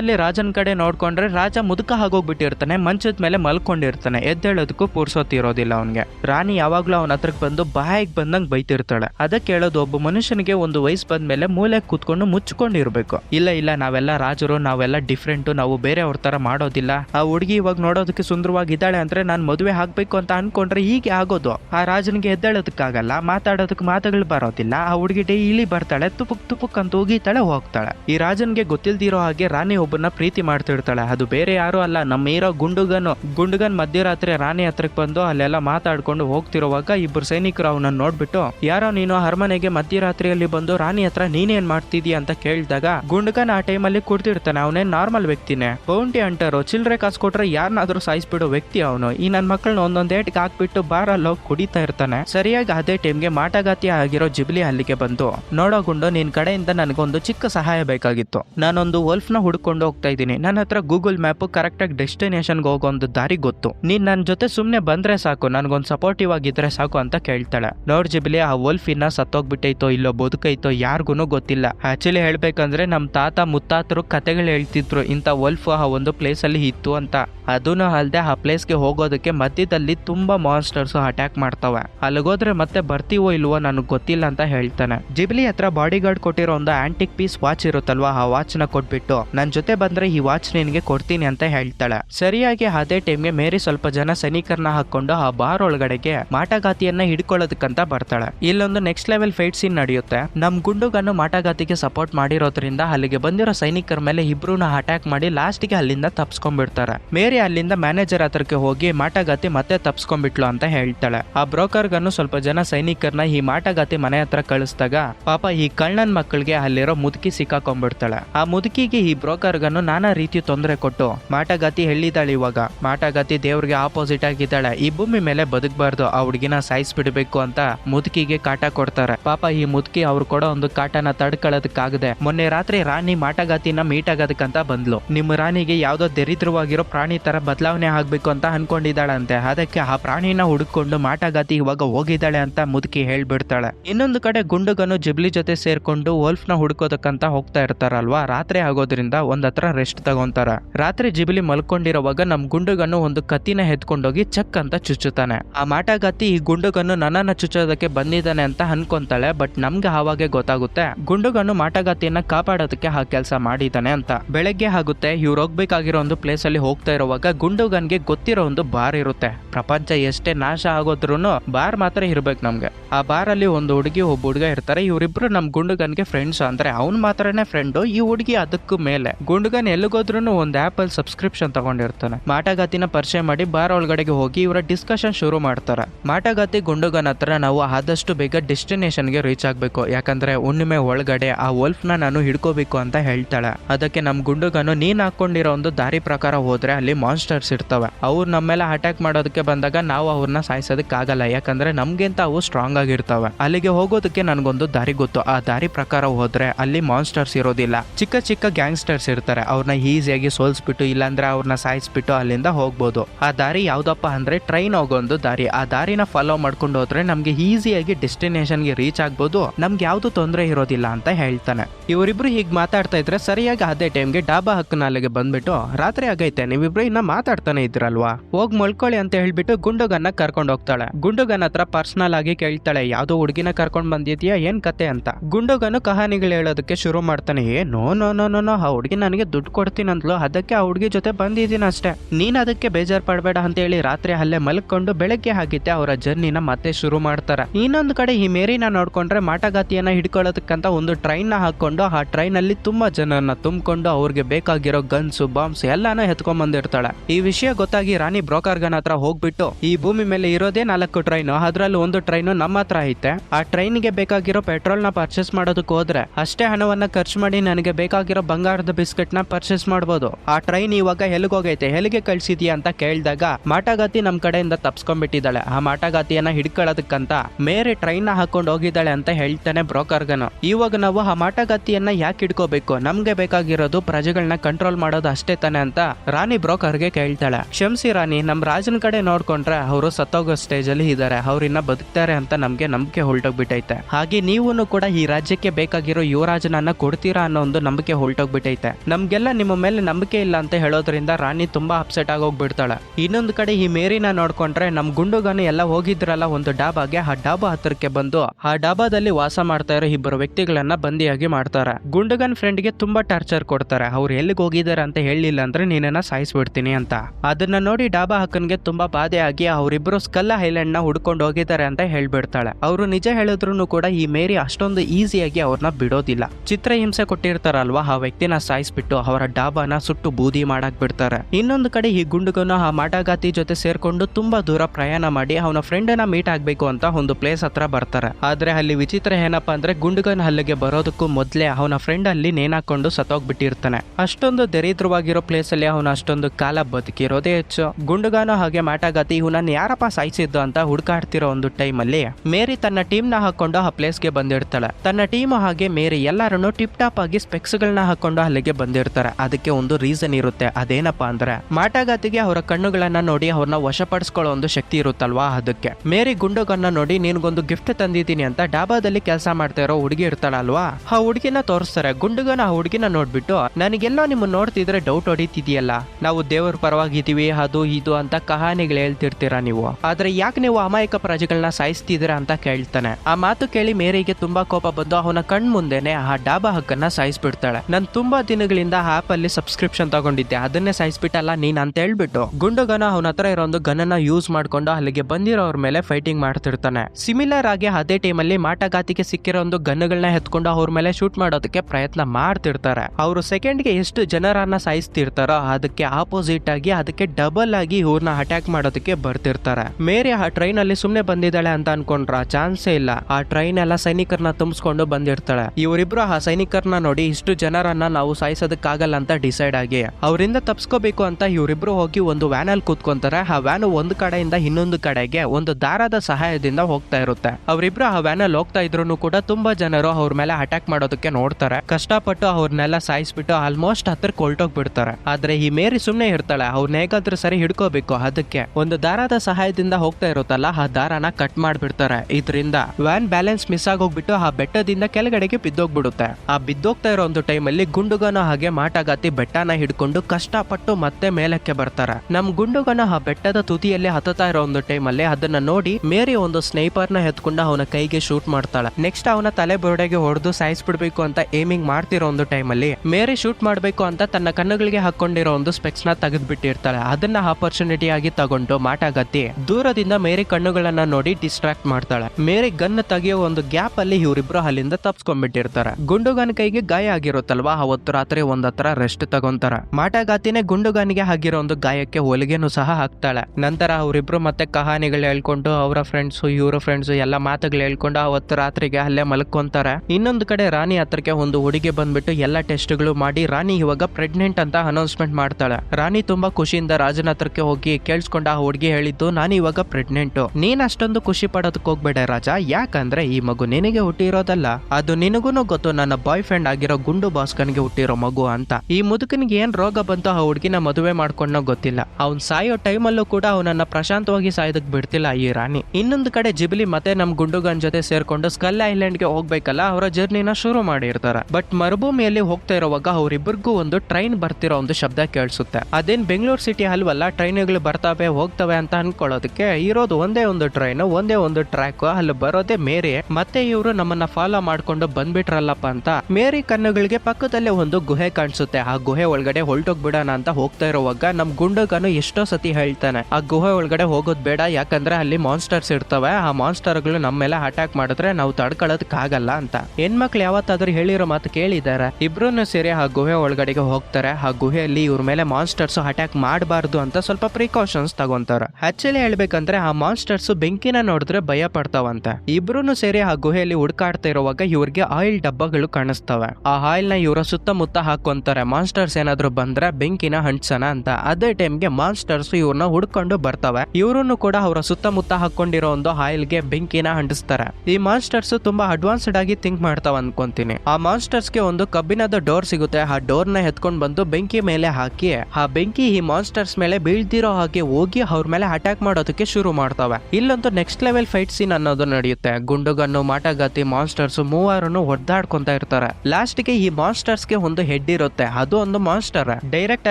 ಪಕ್ಕದಲ್ಲಿ ರಾಜನ್ ಕಡೆ ನೋಡ್ಕೊಂಡ್ರೆ ರಾಜ ಮುದುಕ ಆಗೋಗ್ಬಿಟ್ಟಿರ್ತಾನೆ, ಮಂಚದ ಮೇಲೆ ಮಲ್ಕೊಂಡಿರ್ತಾನೆ. ಎದ್ದೇಳೋದಕ್ಕೂ ಪುರ್ಸೋತಿರೋದಿಲ್ಲ ಅವನ್ಗೆ. ರಾಣಿ ಯಾವಾಗ್ಲೂ ಅವನ ಹತ್ರಕ್ಕೆ ಬಂದು ಬಾಯಿಗೆ ಬಂದಂಗೆ ಬೈತಿರ್ತಾಳೆ. ಅದಕ್ಕೆ ಹೇಳೋದು ಒಬ್ಬ ಮನುಷ್ಯನಿಗೆ ಒಂದು ವಯಸ್ಸು ಬಂದ್ಮೇಲೆ ಮೂಲೆ ಕೂತ್ಕೊಂಡು ಮುಚ್ಕೊಂಡಿರ್ಬೇಕು. ಇಲ್ಲ ಇಲ್ಲ, ನಾವೆಲ್ಲ ರಾಜರು, ನಾವೆಲ್ಲ ಡಿಫ್ರೆಂಟ್ ನಾವು ಬೇರೆ ಅವ್ರ ತರ ಮಾಡೋದಿಲ್ಲ. ಆ ಹುಡುಗಿ ಇವಾಗ ನೋಡೋದಕ್ಕೆ ಸುಂದರವಾಗಿದ್ದಾಳೆ ಅಂದ್ರೆ ನಾನು ಮದುವೆ ಆಗ್ಬೇಕು ಅಂತ ಅನ್ಕೊಂಡ್ರೆ ಹೀಗೆ ಆಗೋದು. ಆ ರಾಜನಿಗೆ ಎದ್ದೇಳೋದಕ್ಕಾಗಲ್ಲ, ಮಾತಾಡೋದಕ್ಕೆ ಮಾತುಗಳು ಬರೋದಿಲ್ಲ. ಆ ಹುಡುಗಿ ಇಳಿ ಬರ್ತಾಳೆ, ತುಪುಕ್ ತುಪುಕ್ ಅಂತ ಹೋಗಿತಾಳೆ ಹೋಗ್ತಾಳೆ. ಈ ರಾಜನ್ಗೆ ಗೊತ್ತಿಲ್ದಿರೋ ಹಾಗೆ ರಾಣಿ ಒಬ್ಬನ ಪ್ರೀತಿ ಮಾಡ್ತಿರ್ತಾಳೆ ಅದು ಬೇರೆ ಯಾರು ಅಲ್ಲ. ನಮ್ಮ ಇರೋ ಗುಂಡುಗನು, ಗುಂಡುಗನ್ ಮಧ್ಯರಾತ್ರಿ ರಾಣಿ ಹತ್ರಕ್ಕೆ ಬಂದು ಅಲ್ಲೆಲ್ಲ ಮಾತಾಡ್ಕೊಂಡು ಹೋಗ್ತಿರುವಾಗ ಇಬ್ಬರು ಸೈನಿಕರು ಅವನನ್ನ ನೋಡ್ಬಿಟ್ಟು, ಯಾರೋ ನೀನು ಅರಮನೆಗೆ ಮಧ್ಯರಾತ್ರಿಯಲ್ಲಿ ಬಂದು ರಾಣಿ ಹತ್ರ ನೀನೇನ್ ಮಾಡ್ತಿದೀಯ? ಅಂತ ಕೇಳಿದಾಗ, ಗುಂಡುಗನ್ ಆ ಟೈಮಲ್ಲಿ ಕುಡ್ತಿರ್ತಾನೆ ಅವನೇ ನಾರ್ಮಲ್ ವ್ಯಕ್ತಿನೇ. ಬೌಂಟಿ ಅಂಟರು ಚಿಲ್ಲರೆ ಕಾಸು ಕೊಟ್ರೆ ಯಾರನ್ನಾದ್ರೂ ಸಾಯಿಸ್ಬಿಡೋ ವ್ಯಕ್ತಿ ಅವನು. ಈ ನನ್ನ ಮಕ್ಕಳನ್ನ ಒಂದೊಂದ್ ಏಟ್ಗೆ ಹಾಕ್ಬಿಟ್ಟು ಅಲ್ಲಿ ಹೋಗಿ ಕುಡಿತಾ ಇರ್ತಾನೆ. ಸರಿಯಾಗಿ ಅದೇ ಟೈಮ್ಗೆ ಮಾಟಗಾತಿ ಆಗಿರೋ ಜಿಬ್ಲಿ ಅಲ್ಲಿಗೆ ಬಂದು, ನೋಡೋ ಗುಂಡು, ನಿನ್ ಕಡೆಯಿಂದ ನನಗೊಂದು ಚಿಕ್ಕ ಸಹಾಯ ಬೇಕಾಗಿತ್ತು. ನಾನೊಂದು ವಲ್ಫ್ನ ಹುಡ್ಕೊಂಡು ಹೋಗ್ತಾ ಇದ್ದೀನಿ. ನನ್ನ ಹತ್ರ ಗೂಗಲ್ ಮ್ಯಾಪ್ ಕರೆಕ್ಟಾಗಿ ಡೆಸ್ಟಿನೇಷನ್ಗೆ ಹೋಗೋ ಒಂದು ದಾರಿ ಗೊತ್ತು. ನೀನ್ ನನ್ನ ಜೊತೆ ಸುಮ್ಮನೆ ಬಂದ್ರೆ ಸಾಕು. ನನ್ಗೊಂದು ಸಪೋರ್ಟಿವ್ ಆಗಿದ್ರೆ ಸಾಕು ಅಂತ ಕೇಳ್ತಾಳೆ. ನೋಡ್ ಜಿಬ್ಲಿ, ಆ ವೋಲ್ಫ್ ಇನ್ನ ಸತ್ತೋಗ್ಬಿಟ್ಟೈತೋ ಇಲ್ಲೋ ಬದುಕೈತೋ ಯಾರಿಗೂ ಗೊತ್ತಿಲ್ಲ. ಆಕ್ಚುಲಿ ಹೇಳ್ಬೇಕಂದ್ರೆ ನಮ್ ತಾತ ಮುತ್ತಾತರು ಕತೆಗಳು ಹೇಳ್ತಿದ್ರು. ಇಂಥ ವೋಲ್ಫ್ ಆ ಒಂದು ಪ್ಲೇಸ್ ಅಲ್ಲಿ ಇತ್ತು ಅಂತ. ಅದನ್ನು ಅಲ್ಲದೆ ಆ ಪ್ಲೇಸ್ಗೆ ಹೋಗೋದಕ್ಕೆ ಮಧ್ಯದಲ್ಲಿ ತುಂಬಾ ಮಾನ್ಸ್ಟರ್ಸ್ ಅಟ್ಯಾಕ್ ಮಾಡ್ತವೆ. ಅಲ್ಲಿಗೋದ್ರೆ ಮತ್ತೆ ಬರ್ತೀವೋ ಇಲ್ವೋ ನನಗೆ ಗೊತ್ತಿಲ್ಲ ಅಂತ ಹೇಳ್ತಾನೆ. ಜಿಬ್ಲಿ ಹತ್ರ ಬಾಡಿ ಗಾರ್ಡ್ ಕೊಟ್ಟಿರೋ ಒಂದು ಆಂಟಿಕ್ ಪೀಸ್ ವಾಚ್ ಇರುತ್ತಲ್ವಾ? ಆ ವಾಚ್ನ ಕೊಟ್ಬಿಟ್ಟು ನನ್ನ ಜೊತೆ ಬಂದ್ರೆ ಈ ವಾಚ್ ನಿನಗೆ ಕೊಡ್ತೀನಿ ಅಂತ ಹೇಳ್ತಾಳೆ. ಸರಿಯಾಗಿ ಅದೇ ಟೈಮ್ಗೆ ಮೇರಿ ಸ್ವಲ್ಪ ಜನ ಸೈನಿಕರನ್ನ ಹಾಕೊಂಡು ಆ ಬಾರ್ ಒಳಗಡೆಗೆ ಮಾಟಗಾತಿಯನ್ನ ಹಿಡ್ಕೊಳ್ಳೋದಕ್ಕಂತ ಬರ್ತಾಳೆ. ಇಲ್ಲೊಂದು ನೆಕ್ಸ್ಟ್ ಲೆವೆಲ್ ಫೈಟ್ ಸೀನ್ ನಡೆಯುತ್ತೆ. ನಮ್ ಗುಂಡುಗನ್ನು ಮಾಟಗಾತಿಗೆ ಸಪೋರ್ಟ್ ಮಾಡಿರೋದ್ರಿಂದ ಅಲ್ಲಿಗೆ ಬಂದಿರೋ ಸೈನಿಕರ ಮೇಲೆ ಇಬ್ರುನ ಅಟ್ಯಾಕ್ ಮಾಡಿ ಲಾಸ್ಟ್ಗೆ ಅಲ್ಲಿಂದ ತಪ್ಸ್ಕೊಂಡ್ಬಿಡ್ತಾರೆ. ಮೇರಿ ಅಲ್ಲಿಂದ ಮ್ಯಾನೇಜರ್ ಹತ್ರಕ್ಕೆ ಹೋಗಿ ಮಾಟಗಾತಿ ಮತ್ತೆ ತಪ್ಸ್ಕೊಂಡ್ಬಿಟ್ಲು ಅಂತ ಹೇಳ್ತಾಳೆ. ಆ ಬ್ರೋಕರ್ ಗನ್ನು ಸ್ವಲ್ಪ ಜನ ಸೈನಿಕರನ್ನ ಈ ಮಾಟಗಾತಿ ಮನೆ ಹತ್ರ ಕಳಿಸಿದಾಗ ಪಾಪ ಈ ಕಳ್ಳನ್ ಮಕ್ಕಳಿಗೆ ಅಲ್ಲಿರೋ ಮುದುಕಿ ಸಿಕ್ಕಾಕೊಂಡ್ಬಿಡ್ತಾಳೆ. ಆ ಮುದುಕಿಗೆ ಈ ಬ್ರೋಕರ್ಗನ್ನು ನಾನಾ ರೀತಿ ತೊಂದರೆ ಕೊಟ್ಟು ಮಾಟಗಾತಿ ಹೇಳಿದಾಳೆ ಇವಾಗ. ಮಾಟಗಾತಿ ದೇವ್ರಿಗೆ ಆಪೋಸಿಟ್ ಆಗಿದ್ದಾಳೆ. ಈ ಭೂಮಿ ಮೇಲೆ ಬದುಕಬಾರ್ದು. ಆ ಹುಡುಗಿನ ಸಾಯಿಸ್ಬಿಡ್ಬೇಕು ಅಂತ ಮುದುಕಿಗೆ ಕಾಟ ಕೊಡ್ತಾರೆ. ಪಾಪ ಈ ಮುದುಕಿ ಅವ್ರು ಕೊಡೋ ಒಂದು ಕಾಟನ ತಡ್ಕೊಳ್ಳೋದಕ್ಕಾಗದೆ, ಮೊನ್ನೆ ರಾತ್ರಿ ರಾಣಿ ಮಾಟಗಾತಿನ ಮೀಟ್ ಆಗೋದಕ್ಕಂತ ಬಂದ್ಲು. ನಿಮ್ಮ ರಾಣಿಗೆ ಯಾವ್ದೋ ದರಿದ್ರವಾಗಿರೋ ಪ್ರಾಣಿ ತರ ಬದಲಾವಣೆ ಆಗ್ಬೇಕು ಅಂತ ಅನ್ಕೊಂಡಿದ್ದಾಳಂತೆ. ಅದಕ್ಕೆ ಆ ಪ್ರಾಣಿನ ಹುಡುಕೊಂಡು ಮಾಟಗಾತಿ ಇವಾಗ ಹೋಗಿದ್ದಾಳೆ ಅಂತ ಮುದುಕಿ ಹೇಳ್ಬಿಡ್ತಾಳೆ. ಇನ್ನೊಂದು ಕಡೆ ಗುಂಡುಗನು ಜಿಬ್ಲಿ ಜೊತೆ ಸೇರ್ಕೊಂಡು ವೋಲ್ಫ್ನ ಹುಡ್ಕೋದಕ್ಕಂತ ಹೋಗ್ತಾ ಇರ್ತಾರಲ್ವಾ? ರಾತ್ರಿ ಆಗೋದ್ರಿಂದ ಒಂದ್ ಹತ್ರ ರೆಸ್ಟ್ ತಗೊಂತಾರ. ರಾತ್ರಿ ಜಿಬಿಲಿ ಮಲ್ಕೊಂಡಿರುವಾಗ ನಮ್ ಗುಂಡುಗನ್ನು ಒಂದು ಕತ್ತಿನ ಎತ್ಕೊಂಡೋಗಿ ಚಕ್ ಅಂತ ಚುಚ್ಚುತ್ತಾನೆ. ಆ ಮಾಟಗಾತಿ ಈ ಗುಂಡುಗನ್ನು ನನ್ನನ್ನ ಚುಚ್ಚೋದಕ್ಕೆ ಬಂದಿದ್ದಾನೆ ಅಂತ ಅನ್ಕೊಂತಾಳೆ, ಬಟ್ ನಮ್ಗೆ ಆವಾಗೆ ಗೊತ್ತಾಗುತ್ತೆ. ಗುಂಡುಗನ್ನು ಮಾಟಗಾತಿಯನ್ನ ಕಾಪಾಡೋದಕ್ಕೆ ಆ ಕೆಲಸ ಮಾಡಿದ್ದಾನೆ ಅಂತ. ಬೆಳಗ್ಗೆ ಆಗುತ್ತೆ, ಇವ್ರು ಹೋಗ್ಬೇಕಾಗಿರೋ ಒಂದು ಪ್ಲೇಸ್ ಅಲ್ಲಿ ಹೋಗ್ತಾ ಇರುವಾಗ ಗುಂಡುಗನ್ಗೆ ಗೊತ್ತಿರೋ ಒಂದು ಬಾರ್ ಇರುತ್ತೆ. ಪ್ರಪಂಚ ಎಷ್ಟೇ ನಾಶ ಆಗೋದ್ರೂ ಬಾರ್ ಮಾತ್ರ ಇರ್ಬೇಕು ನಮ್ಗೆ. ಆ ಬಾರ್ ಅಲ್ಲಿ ಒಂದು ಹುಡುಗಿ, ಒಬ್ಬ ಹುಡುಗ ಇರ್ತಾರೆ. ಇವರಿಬ್ರು ನಮ್ ಗುಂಡುಗನ್ಗೆ ಫ್ರೆಂಡ್ಸ್ ಅಂದ್ರೆ ಅವ್ನ್ ಮಾತ್ರನೇ ಫ್ರೆಂಡ್ ಈ ಹುಡುಗಿ ಅದಕ್ಕೂ ಮೇಲೆ. ಗುಂಡುಗನ್ ಎಲ್ಲಿಗೋದ್ರೂ ಒಂದು ಆಪ್ ಅಲ್ಲಿ ಸಬ್ಸ್ಕ್ರಿಪ್ಷನ್ ತಗೊಂಡಿರ್ತಾನೆ. ಮಾಟಗಾತಿನ ಪರಿಚಯ ಮಾಡಿ ಬಾರ್ ಒಳಗಡೆಗೆ ಹೋಗಿ ಇವರ ಡಿಸ್ಕಷನ್ ಶುರು ಮಾಡ್ತಾರೆ. ಮಾಟಗಾತಿ ಗುಂಡುಗನ್ ಹತ್ರ ನಾವು ಆದಷ್ಟು ಬೇಗ ಡೆಸ್ಟಿನೇಷನ್ಗೆ ರೀಚ್ ಆಗ್ಬೇಕು. ಯಾಕಂದ್ರೆ ಹುಣ್ಣಿಮೆ ಒಳಗಡೆ ಆ ವಲ್ಫ್ನ ನಾನು ಹಿಡ್ಕೋಬೇಕು ಅಂತ ಹೇಳ್ತಾಳೆ. ಅದಕ್ಕೆ ನಮ್ ಗುಂಡುಗನು ನೀನ್ ಹಾಕೊಂಡಿರೋ ಒಂದು ದಾರಿ ಪ್ರಕಾರ ಹೋದ್ರೆ ಅಲ್ಲಿ ಮಾನ್ಸ್ಟರ್ಸ್ ಇರ್ತವೆ. ಅವ್ರು ನಮ್ಮ ಮೇಲೆ ಅಟ್ಯಾಕ್ ಮಾಡೋದಕ್ಕೆ ಬಂದಾಗ ನಾವು ಅವ್ರನ್ನ ಸಾಯಿಸೋದಕ್ಕೆ ಆಗಲ್ಲ. ಯಾಕಂದ್ರೆ ನಮಗಿಂತ ಅವು ಸ್ಟ್ರಾಂಗ್ ಆಗಿರ್ತವೆ. ಅಲ್ಲಿಗೆ ಹೋಗೋದಕ್ಕೆ ನನಗೊಂದು ದಾರಿ ಗೊತ್ತು. ಆ ದಾರಿ ಪ್ರಕಾರ ಹೋದ್ರೆ ಅಲ್ಲಿ ಮಾನ್ಸ್ಟರ್ಸ್ ಇರೋದಿಲ್ಲ. ಚಿಕ್ಕ ಚಿಕ್ಕ ಗ್ಯಾಂಗ್ಸ್ಟರ್ಸ್ ಇರ್ತಾರೆ ಅವ್ರನ್ನ ಈಸಿಯಾಗಿ ಸೋಲ್ಸ್ಬಿಟ್ಟು, ಇಲ್ಲಾಂದ್ರೆ ಅವ್ರನ್ನ ಸಾಯಿಸ್ಬಿಟ್ಟು ಅಲ್ಲಿಂದ ಹೋಗ್ಬೋದು. ಆ ದಾರಿ ಯಾವ್ದಪ್ಪ ಅಂದ್ರೆ ಟ್ರೈನ್ ಹೋಗೋಂದು ದಾರಿ. ಆ ದಾರಿನ ಫಾಲೋ ಮಾಡ್ಕೊಂಡು ಹೋದ್ರೆ ನಮ್ಗೆ ಈಸಿಯಾಗಿ ಡೆಸ್ಟಿನೇಷನ್ಗೆ ರೀಚ್ ಆಗ್ಬೋದು. ನಮ್ಗೆ ಯಾವ್ದು ತೊಂದರೆ ಇರೋದಿಲ್ಲ ಅಂತ ಹೇಳ್ತಾನೆ. ಇವರಿಬ್ರು ಹೀಗೆ ಮಾತಾಡ್ತಾ ಇದ್ರೆ ಸರಿಯಾಗಿ ಅದೇ ಟೈಮ್ಗೆ ಡಾಬಾ ಹಕ್ಕನ ಅಲ್ಲಿಗೆ ಬಂದ್ಬಿಟ್ಟು, ರಾತ್ರಿ ಆಗೈತೆ, ನೀವಿಬ್ರು ಇನ್ನ ಮಾತಾಡ್ತಾನೆ ಇದ್ರಲ್ವಾ ಹೋಗ್ ಮಲ್ಕೊಳ್ಳಿ ಅಂತ ಹೇಳ್ಬಿಟ್ಟು ಗುಂಡುಗನ್ನ ಕರ್ಕೊಂಡು ಹೋಗ್ತಾಳೆ. ಗುಂಡುಗನ್ ಹತ್ರ ಪರ್ಸನಲ್ ಆಗಿ ಕೇಳ್ತಾಳೆ, ಯಾವ್ದೋ ಹುಡುಗಿನ ಕರ್ಕೊಂಡ್ ಬಂದಿದ್ಯಾ? ಏನ್ ಕತೆ? ಅಂತ. ಗುಂಡುಗನು ಕಹಾನಿಗಳು ಹೇಳೋದಕ್ಕೆ ಶುರು ಮಾಡ್ತಾನೆ, ಏ, no no no no no, ಆ ಹುಡುಗಿನ ನನಗೆ ದುಡ್ಡು ಕೊಡ್ತೀನಂದ್ಲು. ಅದಕ್ಕೆ ಆ ಹುಡುಗಿ ಜೊತೆ ಬಂದಿದ್ದೀನಿ ಅಷ್ಟೇ. ನೀನ್ ಅದಕ್ಕೆ ಬೇಜಾರ್ ಪಡಬೇಡ ಅಂತ ಹೇಳಿ ರಾತ್ರಿ ಅಲ್ಲೇ ಮಲ್ಕೊಂಡು ಬೆಳಗ್ಗೆ ಹಾಕಿದ್ದೆ ಅವರ ಜರ್ನಿನ ಮತ್ತೆ ಶುರು ಮಾಡ್ತಾರೆ. ಇನ್ನೊಂದು ಕಡೆ ಈ ಮೇರಿನ ನೋಡ್ಕೊಂಡ್ರೆ ಮಾಟಗಾತಿಯನ್ನ ಹಿಡ್ಕೊಳ್ಳೋದಕ್ಕಂತ ಒಂದು ಟ್ರೈನ್ನ ಹಾಕೊಂಡು ಆ ಟ್ರೈನ್ ಅಲ್ಲಿ ತುಂಬಾ ಜನರನ್ನ ತುಂಬಿಕೊಂಡು ಅವ್ರಿಗೆ ಬೇಕಾಗಿರೋ ಗನ್ಸ್, ಬಾಂಬ್ಸ್ ಎಲ್ಲಾನು ಎತ್ಕೊಂಡ್ ಬಂದಿರ್ತಾಳೆ. ಈ ವಿಷಯ ಗೊತ್ತಾಗಿ ರಾಣಿ ಬ್ರೋಕರ್ ಗನ್ ಹತ್ರ ಹೋಗ್ಬಿಟ್ಟು, ಈ ಭೂಮಿ ಮೇಲೆ ಇರೋದೇ ನಾಲ್ಕು ಟ್ರೈನ್, ಅದ್ರಲ್ಲಿ ಒಂದು ಟ್ರೈನ್ ನಮ್ಮ ಹತ್ರ ಐತೆ. ಆ ಟ್ರೈನ್ಗೆ ಬೇಕಾಗಿರೋ ಪೆಟ್ರೋಲ್ನ ಪರ್ಚೇಸ್ ಮಾಡೋದಕ್ಕೆ ಹೋದ್ರೆ ಅಷ್ಟೇ ಹಣವನ್ನ ಖರ್ಚು ಮಾಡಿ ನನಗೆ ಬೇಕಾಗಿರೋ ಬಂಗಾರದ ಬಿಸ್ಕೆಟ್ ನ ಪರ್ಚೇಸ್ ಮಾಡ್ಬೋದು. ಆ ಟ್ರೈನ್ ಇವಾಗ ಎಲ್ಲಿಗೋಗೈತೆ, ಎಲ್ಲಿಗೆ ಕಳ್ಸಿದ್ಯಾ ಅಂತ ಕೇಳಿದಾಗ ಮಾಟಗಾತಿ ನಮ್ ಕಡೆಯಿಂದ ತಪ್ಸ್ಕೊಂಡ್ಬಿಟ್ಟಿದ್ದಾಳೆ. ಆ ಮಾಟಗಾತಿಯನ್ನ ಹಿಡ್ಕೊಳ್ಳೋದಕ್ಕಂತ ಮೇರೆ ಟ್ರೈನ್ನ ಹಾಕೊಂಡು ಹೋಗಿದ್ದಾಳೆ ಅಂತ ಹೇಳ್ತಾನೆ ಬ್ರೋಕರ್ಗನು ಇವಾಗ ನಾವು ಆ ಮಾಟಗಾತಿಯನ್ನ ಯಾಕೆ ಹಿಡ್ಕೋಬೇಕು? ನಮ್ಗೆ ಬೇಕಾಗಿರೋದು ಪ್ರಜೆಗಳನ್ನ ಕಂಟ್ರೋಲ್ ಮಾಡೋದು ಅಷ್ಟೇ ತಾನೆ ಅಂತ ರಾಣಿ ಬ್ರೋಕರ್ಗೆ ಕೇಳ್ತಾಳೆ. ಕ್ಷಮಿಸಿ ರಾಣಿ, ನಮ್ ರಾಜನ ಕಡೆ ನೋಡ್ಕೊಂಡ್ರೆ ಅವರು ಸತ್ತೋಗೋ ಸ್ಟೇಜ್ ಅಲ್ಲಿ ಇದಾರೆ. ಅವ್ರಿನ್ನ ಬದುಕ್ತಾರೆ ಅಂತ ನಮ್ಗೆ ನಂಬಿಕೆ ಹೊಲ್ಟೋಗ್ಬಿಟ್ಟೈತೆ ಹಾಗೆ ನೀವು ಕೂಡ ಈ ರಾಜ್ಯಕ್ಕೆ ಬೇಕಾಗಿರೋ ಯುವರಾಜನನ್ನ ಕೊಡ್ತೀರಾ ಅನ್ನೋ ಒಂದು ನಂಬಿಕೆ ಹೊಲ್ಟೋಗ್ಬಿಟ್ಟೈತೆ ನಮ್ಗೆಲ್ಲ ನಿಮ್ಮ ಮೇಲೆ ನಂಬಿಕೆ ಇಲ್ಲ ಅಂತ ಹೇಳೋದ್ರಿಂದ ರಾಣಿ ತುಂಬಾ ಅಪ್ಸೆಟ್ ಆಗೋಗ್ಬಿಡ್ತಾಳೆ ಇನ್ನೊಂದು ಕಡೆ ಈ ಮೇರಿನ ನೋಡ್ಕೊಂಡ್ರೆ ನಮ್ ಗುಂಡುಗನು ಎಲ್ಲ ಹೋಗಿದ್ರಲ್ಲ ಒಂದು ಡಾಬಾಗೆ, ಆ ಡಾಬಾ ಹತ್ತಿರಕ್ಕೆ ಬಂದು ಆ ಡಾಬಾದಲ್ಲಿ ವಾಸ ಮಾಡ್ತಾ ಇರೋ ಇಬ್ಬರು ವ್ಯಕ್ತಿಗಳನ್ನ ಬಂದಿಯಾಗಿ ಮಾಡ್ತಾರೆ. ಗುಂಡುಗನ್ ಫ್ರೆಂಡ್ಗೆ ತುಂಬಾ ಟಾರ್ಚರ್ ಕೊಡ್ತಾರೆ. ಅವ್ರು ಎಲ್ಲಿಗೆ ಹೋಗಿದ್ದಾರೆ ಅಂತ ಹೇಳಿಲ್ಲ ಅಂದ್ರೆ ನೀನನ್ನ ಸಾಯಿಸ್ಬಿಡ್ತೀನಿ ಅಂತ. ಅದನ್ನ ನೋಡಿ ಡಾಬಾ ಹಕ್ಕನ್ಗೆ ತುಂಬಾ ಬಾಧೆ ಆಗಿ ಅವರಿಬ್ರು ಸ್ಕಲ್ಲ ಹೈಲ್ಯಾಂಡ್ನ ಹುಡ್ಕೊಂಡು ಹೋಗಿದ್ದಾರೆ ಅಂತ ಹೇಳ್ಬಿಡ್ತಾಳೆ. ಅವರು ನಿಜ ಹೇಳಿದ್ರು ಕೂಡ ಈ ಮೇರಿ ಅಷ್ಟೊಂದು ಈಸಿಯಾಗಿ ಅವ್ರನ್ನ ಬಿಡೋದಿಲ್ಲ. ಚಿತ್ರ ಹಿಂಸೆ ಕೊಟ್ಟಿರ್ತಾರಲ್ವಾ ಆ ವ್ಯಕ್ತಿನ ಸಾಯಿಸ್ಬಿಟ್ಟು ಅವರ ಡಾಬಾನ ಸುಟ್ಟು ಬೂದಿ ಮಾಡಕ್ ಬಿಡ್ತಾರೆ ಇನ್ನೊಂದು ಕಡೆ ಈ ಗುಂಡುಗನು ಆ ಮಾಟಗಾತಿ ಜೊತೆ ಸೇರ್ಕೊಂಡು ತುಂಬಾ ದೂರ ಪ್ರಯಾಣ ಮಾಡಿ ಅವನ ಫ್ರೆಂಡ್ನ ಮೀಟ್ ಆಗ್ಬೇಕು ಅಂತ ಒಂದು ಪ್ಲೇಸ್ ಹತ್ರ ಬರ್ತಾರೆ. ಆದ್ರೆ ಅಲ್ಲಿ ವಿಚಿತ್ರ ಏನಪ್ಪಾ ಅಂದ್ರೆ ಗುಂಡುಗನ್ ಹಲ್ಲಿಗೆ ಬರೋದಕ್ಕೂ ಮೊದ್ಲೇ ಅವನ ಫ್ರೆಂಡ್ ಅಲ್ಲಿ ನೇಣಾಕೊಂಡು ಸತ್ತೋಗ್ಬಿಟ್ಟಿರ್ತಾನೆ. ಅಷ್ಟೊಂದು ದರಿದ್ರವಾಗಿರೋ ಪ್ಲೇಸ್ ಅಲ್ಲಿ ಅವನ ಅಷ್ಟೊಂದು ಕಾಲ ಬದುಕಿರೋದೇ ಹೆಚ್ಚು. ಗುಂಡುಗಾನು ಹಾಗೆ ಮಾಟಗಾತಿ ಇವನನ್ನ ಯಾರಪ್ಪ ಸಾಯಿಸಿದ್ದು ಅಂತ ಹುಡುಕಾಡ್ತಿರೋ ಒಂದು ಟೈಮ್ ಅಲ್ಲಿ ಮೇರಿ ತನ್ನ ಟೀಮ್ನ ಹಾಕೊಂಡು ಆ ಪ್ಲೇಸ್ಗೆ ಬಂದಿರ್ತಾಳೆ. ತನ್ನ ಟೀಮ್ ಹಾಗೆ ಮೇರಿ ಎಲ್ಲರನ್ನು ಟಿಪ್ ಟಾಪ್ ಆಗಿ ಸ್ಪೆಕ್ಸ್ ಗಳನ್ನ ಹಾಕೊಂಡು ಅಲ್ಲಿಗೆ ಬಂದಿರ್ತಾರೆ ಅದಕ್ಕೆ ಒಂದು ರೀಸನ್ ಇರುತ್ತೆ. ಅದೇನಪ್ಪಾ ಅಂದ್ರೆ, ಮಾಟಗಾತಿಗೆ ಅವರ ಕಣ್ಣುಗಳನ್ನ ನೋಡಿ ಅವ್ರನ್ನ ವಶಪಡಿಸ್ಕೊಳ್ಳೋ ಒಂದು ಶಕ್ತಿ ಇರುತ್ತಲ್ವಾ ಅದಕ್ಕೆ. ಮೇರಿ ಗುಂಡುಗನ್ನ ನೋಡಿ, ನಿನ್ಗೊಂದು ಗಿಫ್ಟ್ ತಂದಿದ್ದೀನಿ ಅಂತ ಡಾಬಾದಲ್ಲಿ ಕೆಲಸ ಮಾಡ್ತಾ ಇರೋ ಹುಡುಗಿ ಇರ್ತಾಳಲ್ವಾ? ಆ ಹುಡುಗಿನ ತೋರಿಸ್ತಾರೆ. ಗುಂಡುಗನ ಆ ಹುಡುಗಿನ ನೋಡ್ಬಿಟ್ಟು, ನನಗೆಲ್ಲ ನಿಮ್ಮ ನೋಡ್ತಿದ್ರೆ ಡೌಟ್ ಹೊಡಿತಿದೆಯಲ್ಲ. ನಾವು ದೇವರ ಪರವಾಗಿದ್ದೀವಿ, ಅದು ಇದು ಅಂತ ಕಹಾನಿಗಳು ಹೇಳ್ತಿರ್ತೀರಾ ನೀವು? ಆದ್ರೆ ಯಾಕೆ ನೀವು ಅಮಾಯಕ ಪ್ರಜೆಗಳನ್ನ ಸಾಯಿಸ್ತಿದ್ದೀರಾ ಅಂತ ಕೇಳ್ತಾನೆ. ಆ ಮಾತು ಕೇಳಿ ಮೇರಿಗೆ ತುಂಬಾ ಕೋಪ ಬಂದು ಅವನ ಕಣ್ ಮುಂದೆನೆ ಆ ಡಾಬಾ ಹಕ್ಕನ್ನ ಸಾಯಿಸ್ಬಿಡ್ತಾಳೆ. ನನ್ ತುಂಬಾ ದಿನಗಳಿಂದ ಆಪ್ ಅಲ್ಲಿ ಸಬ್ಸ್ಕ್ರಿಪ್ಷನ್ ತಗೊಂಡಿದ್ದೆ. ಅದನ್ನೇ ಸಾಯಿಸ್ಬಿಟ್ಟಲ್ಲ ನೀನ್ ಅಂತ ಹೇಳ್ಬಿಟ್ಟು. ಗುಂಡುಗನ ಅವನ ಹತ್ರ ಇರೋ ಒಂದು ಗನ್ನ ಯೂಸ್ ಮಾಡ್ಕೊಂಡು ಅಲ್ಲಿಗೆ ಬಂದಿರೋ ಅವ್ರ ಮೇಲೆ ಫೈಟಿಂಗ್ ಮಾಡ್ತಿರ್ತಾನೆ. ಸಿಮಿಲರ್ ಆಗಿ ಅದೇ ಟೈಮಲ್ಲಿ ಮಾಟಗಾತಿಗೆ ಸಿಕ್ಕಿರೋ ಒಂದು ಗನ್ಗಳನ್ನ ಎತ್ಕೊಂಡು ಅವ್ರ ಮೇಲೆ ಶೂಟ್ ಮಾಡೋದಕ್ಕೆ ಪ್ರಯತ್ನ ಮಾಡ್ತಿರ್ತಾರೆ. ಅವರು ಸೆಕೆಂಡ್ಗೆ ಎಷ್ಟು ಜನರನ್ನ ಸಾಯಿಸ್ತಿರ್ತಾರೋ ಅದಕ್ಕೆ ಆಪೋಸಿಟ್ ಆಗಿ ಅದಕ್ಕೆ ಡಬಲ್ ಆಗಿ ಇವ್ರನ್ನ ಅಟ್ಯಾಕ್ ಮಾಡೋದಕ್ಕೆ ಬರ್ತಿರ್ತಾರೆ. ಮೇರಿ ಆ ಟ್ರೈನ್ ಅಲ್ಲಿ ಸುಮ್ನೆ ಬಂದಿದ್ದಾಳೆ ಅಂತ ಅನ್ಕೊಂಡ್ರ ಚಾನ್ಸೇ ಇಲ್ಲ. ಆ ಟ್ರೈನ್ ಎಲ್ಲ ಸೈನಿಕರನ್ನ ತುಂಬಿಸ್ಕೊಂಡು ಬಂದಿರ್ತಾಳೆ. ಇವರಿಬ್ರು ಆ ಸೈನಿಕರನ್ನ ನೋಡಿ ಇಷ್ಟು ಜನರನ್ನ ನಾವು ಸಾಯಿಸೋದಕ್ಕಾಗಲ್ಲ ಅಂತ ಡಿಸೈಡ್ ಆಗಿ, ಅವರಿಂದ ತಪ್ಸ್ಕೋಬೇಕು ಅಂತ ಇವರಿಬ್ರು ಹೋಗಿ ಒಂದು ವ್ಯಾನಲ್ಲಿ ಕೂತ್ಕೊಂತಾರೆ. ಆ ವ್ಯಾನ್ ಒಂದು ಕಡೆಯಿಂದ ಇನ್ನೊಂದು ಕಡೆಗೆ ಒಂದು ದಾರದ ಸಹಾಯದಿಂದ ಹೋಗ್ತಾ ಇರುತ್ತೆ. ಅವರಿಬ್ರು ಆ ವ್ಯಾನಲ್ಲಿ ಹೋಗ್ತಾ ಇದ್ರು ಕೂಡ ತುಂಬಾ ಜನರು ಅವ್ರ ಮೇಲೆ ಅಟ್ಯಾಕ್ ಮಾಡೋದಕ್ಕೆ ನೋಡ್ತಾರೆ. ಕಷ್ಟಪಟ್ಟು ಅವ್ರನ್ನೆಲ್ಲ ಸಾಯಿಸ್ಬಿಟ್ಟು ಆಲ್ಮೋಸ್ಟ್ ಹತ್ರಕ್ಕೆ ಹೊಲ್ಟೋಗ್ಬಿಡ್ತಾರೆ ಆದ್ರೆ ಈ ಮೇರಿ ಸುಮ್ನೆ ಇರ್ತಾಳೆ ಅವ್ರನ್ನ ಹೇಗಾದ್ರೂ ಸರಿ ಹಿಡ್ಕೋಬೇಕು. ಅದಕ್ಕೆ ಒಂದು ದಾರದ ಸಹಾಯದಿಂದ ಹೋಗ್ತಾ ಇರುತ್ತಲ್ಲ, ಆ ದಾರನ ಕಟ್ ಮಾಡ್ಬಿಡ್ತಾರೆ. ಇದರಿಂದ ವ್ಯಾನ್ ಬ್ಯಾಲೆನ್ಸ್ ಮಿಸ್ ಆಗೋಗ್ಬಿಟ್ಟು ಆ ಬೆಟ್ಟದಿಂದ ಕೆಳಗಡೆಗೆ ಬಿದ್ದೋಗ್ಬಿಡುತ್ತೆ. ಆ ಬಿದ್ದೋಗ್ತಾ ಇರೋ ಒಂದು ಟೈಮಲ್ಲಿ ಗುಂಡುಗನ ಹಾಗೆ ಮಾಟಗಾತಿ ಬೆಟ್ಟನ ಹಿಡ್ಕೊಂಡು ಕಷ್ಟಪಟ್ಟು ಮತ್ತೆ ಮೇಲಕ್ಕೆ ಬರ್ತಾರೆ. ನಮ್ ಗುಂಡುಗನ ಆ ಬೆಟ್ಟದ ತುದಿಯಲ್ಲಿ ಹತ್ತತಾ ಇರೋ ಒಂದು ಟೈಮಲ್ಲಿ ಅದನ್ನ ನೋಡಿ ಮೇರಿ ಒಂದು ಸ್ನೈಪರ್ನ ಎತ್ಕೊಂಡು ಅವನ ಕೈಗೆ ಶೂಟ್ ಮಾಡ್ತಾಳೆ. ನೆಕ್ಸ್ಟ್ ಅವನ ತಲೆ ಬುರುಡೆಗೆ ಹೊಡೆದು ಸಾಯಿಸ್ಬಿಡ್ಬೇಕು ಅಂತ ಏಮಿಂಗ್ ಮಾಡ್ತಿರೋ ಒಂದು ಟೈಮಲ್ಲಿ ಮೇರಿ ಶೂಟ್ ಮಾಡ್ಬೇಕು ಅಂತ ತನ್ನ ಕಣ್ಣುಗಳಿಗೆ ಹಾಕೊಂಡಿರೋ ಒಂದು ಸ್ಪೆಕ್ಸ್ನ ತೆಗೆದ್ಬಿಟ್ಟಿರ್ತಾಳೆ. ಅದನ್ನ ಆಪರ್ಚುನಿಟಿ ಆಗಿ ತಗೊಂಡು ಮಾಟಗತ್ತಿ ದೂರದಿಂದ ಮೇರಿ ಕಣ್ಣುಗಳನ್ನ ನೋಡಿ ಡಿಸ್ಟ್ರಾಕ್ಟ್ ಮಾಡ್ತಾಳೆ. ಮೇರಿ ಗನ್ ತೆಗೆಯೋ ಒಂದು ಗ್ಯಾಪ್ ಅಲ್ಲಿ ಇವರಿಬ್ರು ಅಲ್ಲಿಂದ ತಪ್ಸ್ಕೊಂಡ್ಬಿಟ್ಟಿರ್ತಾರೆ. ಗುಂಡುಗನ್ ಕೈಗೆ ಗಾಯ ಆಗಿರುತ್ತಲ್ವಾ? ಅವತ್ತು ರಾತ್ರಿ ಒಂದ್ ಹತ್ರ ರೆಸ್ಟ್ ತಗೊಂತಾರ. ಮಾಟಗಾತಿನೇ ಗುಂಡುಗಾನಿಗೆ ಆಗಿರೋ ಒಂದು ಗಾಯಕ್ಕೆ ಹೊಲಿಗೆನು ಸಹ ಹಾಕ್ತಾಳೆ. ನಂತರ ಅವರಿಬ್ರು ಮತ್ತೆ ಕಹಾನಿಗಳು ಹೇಳ್ಕೊಂಡು ಅವರ ಫ್ರೆಂಡ್ಸ್ ಇವ್ರ ಫ್ರೆಂಡ್ಸ್ ಎಲ್ಲ ಮಾತುಗಳು ಹೇಳ್ಕೊಂಡು ಅವತ್ತು ರಾತ್ರಿಗೆ ಅಲ್ಲೇ ಮಲ್ಕೊಂತಾರೆ. ಇನ್ನೊಂದು ಕಡೆ ರಾಣಿ ಹತ್ರಕ್ಕೆ ಒಂದು ಹುಡುಗಿ ಬಂದ್ಬಿಟ್ಟು ಎಲ್ಲ ಟೆಸ್ಟ್ಗಳು ಮಾಡಿ ರಾಣಿ ಇವಾಗ ಪ್ರೆಗ್ನೆಂಟ್ ಅಂತ ಅನೌನ್ಸ್ಮೆಂಟ್ ಮಾಡ್ತಾಳೆ. ರಾಣಿ ತುಂಬಾ ಖುಷಿಯಿಂದ ರಾಜನ ಹತ್ರಕ್ಕೆ ಹೋಗಿ ಕೇಳಿಸ್ಕೊಂಡ ಆ ಹುಡುಗಿ ಹೇಳಿದ್ದು, ನಾನು ಇವಾಗ ಪ್ರೆಗ್ನೆಂಟ್ ನೀನ್ ಅಷ್ಟೊಂದು ಖುಷಿ ಪಡೋದಕ್ಕೆ ಹೋಗ್ಬೇಡ ರಾಜ. ಯಾಕಂದ್ರೆ ಈ ಮಗು ನಿನಗೆ ಹುಟ್ಟಿರೋದಲ್ಲ. ಅದು ನಿನಗೂನು ಗೊತ್ತು. ನನ್ನ ಬಾಯ್ ಫ್ರೆಂಡ್ ಆಗಿರೋ ಗುಂಡು ಬಾಸ್ಕನ್ಗೆ ಹುಟ್ಟಿರೋ ಅಂತ. ಈ ಮುದುಕನಿಗೆ ಏನ್ ರೋಗ ಬಂತು ಆ ಹುಡುಗಿನ ಮದುವೆ ಮಾಡ್ಕೊಂಡೋ ಗೊತ್ತಿಲ್ಲ. ಅವ್ನ್ ಸಾಯೋ ಟೈಮಲ್ಲೂ ಕೂಡ ಅವನನ್ನ ಪ್ರಶಾಂತವಾಗಿ ಸಾಯೋದಕ್ ಬಿಡ್ತಿಲ್ಲ ಈ ರಾಣಿ. ಇನ್ನೊಂದು ಕಡೆ ಜಿಬ್ಲಿ ಮತ್ತೆ ನಮ್ ಗುಂಡುಗನ್ ಜೊತೆ ಸೇರ್ಕೊಂಡು ಸ್ಕಲ್ ಐಲ್ಯಾಂಡ್ಗೆ ಹೋಗ್ಬೇಕಲ್ಲ, ಅವರ ಜರ್ನಿನ ಶುರು ಮಾಡಿರ್ತಾರ. ಬಟ್ ಮರುಭೂಮಿಯಲ್ಲಿ ಹೋಗ್ತಾ ಇರುವಾಗ ಅವರಿಬ್ಬರಿಗೂ ಒಂದು ಟ್ರೈನ್ ಬರ್ತಿರೋ ಒಂದು ಶಬ್ದ ಕೇಳಿಸುತ್ತೆ. ಅದೇನ್ ಬೆಂಗಳೂರು ಸಿಟಿ ಅಲ್ವಲ್ಲ, ಟ್ರೈನ್ಗಳು ಬರ್ತಾವೆ, ಹೋಗ್ತವೆ ಅಂತ ಅನ್ಕೊಳ್ಳೋದಕ್ಕೆ ಇರೋದು ಒಂದೇ ಒಂದು ಟ್ರೈನ್, ಒಂದೇ ಒಂದು ಟ್ರ್ಯಾಕ್, ಅಲ್ಲಿ ಬರೋದೇ ಮೇರಿ. ಮತ್ತೆ ಇವರು ನಮ್ಮನ್ನ ಫಾಲೋ ಮಾಡ್ಕೊಂಡು ಬಂದ್ಬಿಟ್ರಲ್ಲಪ್ಪ ಅಂತ ಮೇರಿ ಕಣ್ಣುಗಳಿಗೆ ಪಕ್ಕದಲ್ಲೇ ಒಂದು ಗುಹೆ ಗುಹೆ ಕಾಣಿಸುತ್ತೆ. ಆ ಗುಹೆ ಒಳಗಡೆ ಹೊಲ್ಟೋಗ್ಬಿಡೋಣ ಅಂತ ಹೋಗ್ತಾ ಇರುವಾಗ ನಮ್ ಗುಂಡಗನು ಎಷ್ಟೋ ಸತಿ ಹೇಳ್ತಾನೆ, ಆ ಗುಹೆ ಒಳಗಡೆ ಹೋಗೋದ್ ಬೇಡ, ಯಾಕಂದ್ರೆ ಅಲ್ಲಿ ಮಾನ್ಸ್ಟರ್ಸ್ ಇರ್ತವೆ. ಆ ಮಾನ್ಸ್ಟರ್ಗಳು ನಮ್ಮ ಮೇಲೆ ಅಟ್ಯಾಕ್ ಮಾಡಿದ್ರೆ ನಾವು ತಡ್ಕೊಳ್ಳೋದಕ್ಕಾಗಲ್ಲ ಅಂತ. ಹೆಣ್ಮಕ್ಳು ಯಾವತ್ತಾದ್ರೂ ಹೇಳಿರೋ ಮಾತು ಕೇಳಿದ್ದಾರೆ ಇಬ್ರು ಸೇರಿ ಆ ಗುಹೆ ಒಳಗಡೆಗೆ ಹೋಗ್ತಾರೆ. ಆ ಗುಹೆಯಲ್ಲಿ ಇವ್ರ ಮೇಲೆ ಮಾನ್ಸ್ಟರ್ಸ್ ಅಟ್ಯಾಕ್ ಮಾಡಬಾರ್ದು ಅಂತ ಸ್ವಲ್ಪ ಪ್ರಿಕಾಷನ್ಸ್ ತಗೊಂತಾರೆ. ಆಕ್ಚುಲಿ ಹೇಳ್ಬೇಕಂದ್ರೆ ಆ ಮಾನ್ಸ್ಟರ್ಸ್ ಬೆಂಕಿನ ನೋಡಿದ್ರೆ ಭಯ ಪಡ್ತಾವಂತ. ಇಬ್ರು ಸೇರಿ ಆ ಗುಹೆಯಲ್ಲಿ ಹುಡ್ಕಾಡ್ತಾ ಇರುವಾಗ ಇವ್ರಿಗೆ ಆಯಿಲ್ ಡಬ್ಬಗಳು ಕಾಣಿಸ್ತವೆ. ಆ ಆಯಿಲ್ನ ಇವರ ಸುತ್ತಮುತ್ತ ಹಾಕೊಂತಾರೆ. ಮಾನ್ಸ್ಟರ್ಸ್ ಏನಾದ್ರು ಬಂದ್ರೆ ಬೆಂಕಿನ ಹಂಟ್ಸನ ಅಂತ. ಅದೇ ಟೈಮ್ಗೆ ಮಾನ್ಸ್ಟರ್ಸ್ ಇವ್ರನ್ನ ಹುಡ್ಕೊಂಡು ಬರ್ತವೆ. ಇವ್ರನ್ನು ಕೂಡ ಅವರ ಸುತ್ತಮುತ್ತ ಹಾಕೊಂಡಿರೋ ಒಂದು ಆಯಿಲ್ಗೆ ಬೆಂಕಿನ ಹಂಟಿಸ್ತಾರೆ ಈ ಮಾನ್ಸ್ಟರ್ಸ್ ತುಂಬಾ ಅಡ್ವಾನ್ಸ್ಡ್ ಆಗಿ ಥಿಂಕ್ ಮಾಡ್ತಾವ ಅನ್ಕೊಂತೀನಿ. ಆ ಮಾನ್ಸ್ಟರ್ಸ್ಗೆ ಒಂದು ಕಬ್ಬಿಣದ ಡೋರ್ ಸಿಗುತ್ತೆ. ಆ ಡೋರ್ನ ಎತ್ಕೊಂಡ್ ಬಂದು ಬೆಂಕಿ ಮೇಲೆ ಹಾಕಿ, ಆ ಬೆಂಕಿ ಈ ಮಾನ್ಸ್ಟರ್ಸ್ ಮೇಲೆ ಬೀಳ್ದಿರೋ ಹಾಗೆ ಹೋಗಿ ಅವ್ರ ಮೇಲೆ ಅಟ್ಯಾಕ್ ಮಾಡೋದಕ್ಕೆ ಶುರು ಮಾಡ್ತವೆ. ಇಲ್ಲೊಂದು ನೆಕ್ಸ್ಟ್ ಲೆವೆಲ್ ಫೈಟ್ ಸೀನ್ ಅನ್ನೋದು ನಡೆಯುತ್ತೆ. ಗುಂಡುಗನ್ನು, ಮಾಟಗಾತಿ ಮಾನ್ಸ್ಟರ್ಸ್ ಮೂವರನ್ನು ಒದ್ದಾಡ್ಕೊಂತ ಇರ್ತಾರೆ. ಲಾಸ್ಟ್ಗೆ ಈ ಮಾನ್ಸ್ಟರ್ಸ್ಗೆ ಒಂದು ಇರುತ್ತೆ ಅದು ಒಂದು ಮಾನ್ಸ್ಟರ್ ಡೈರೆಕ್ಟ್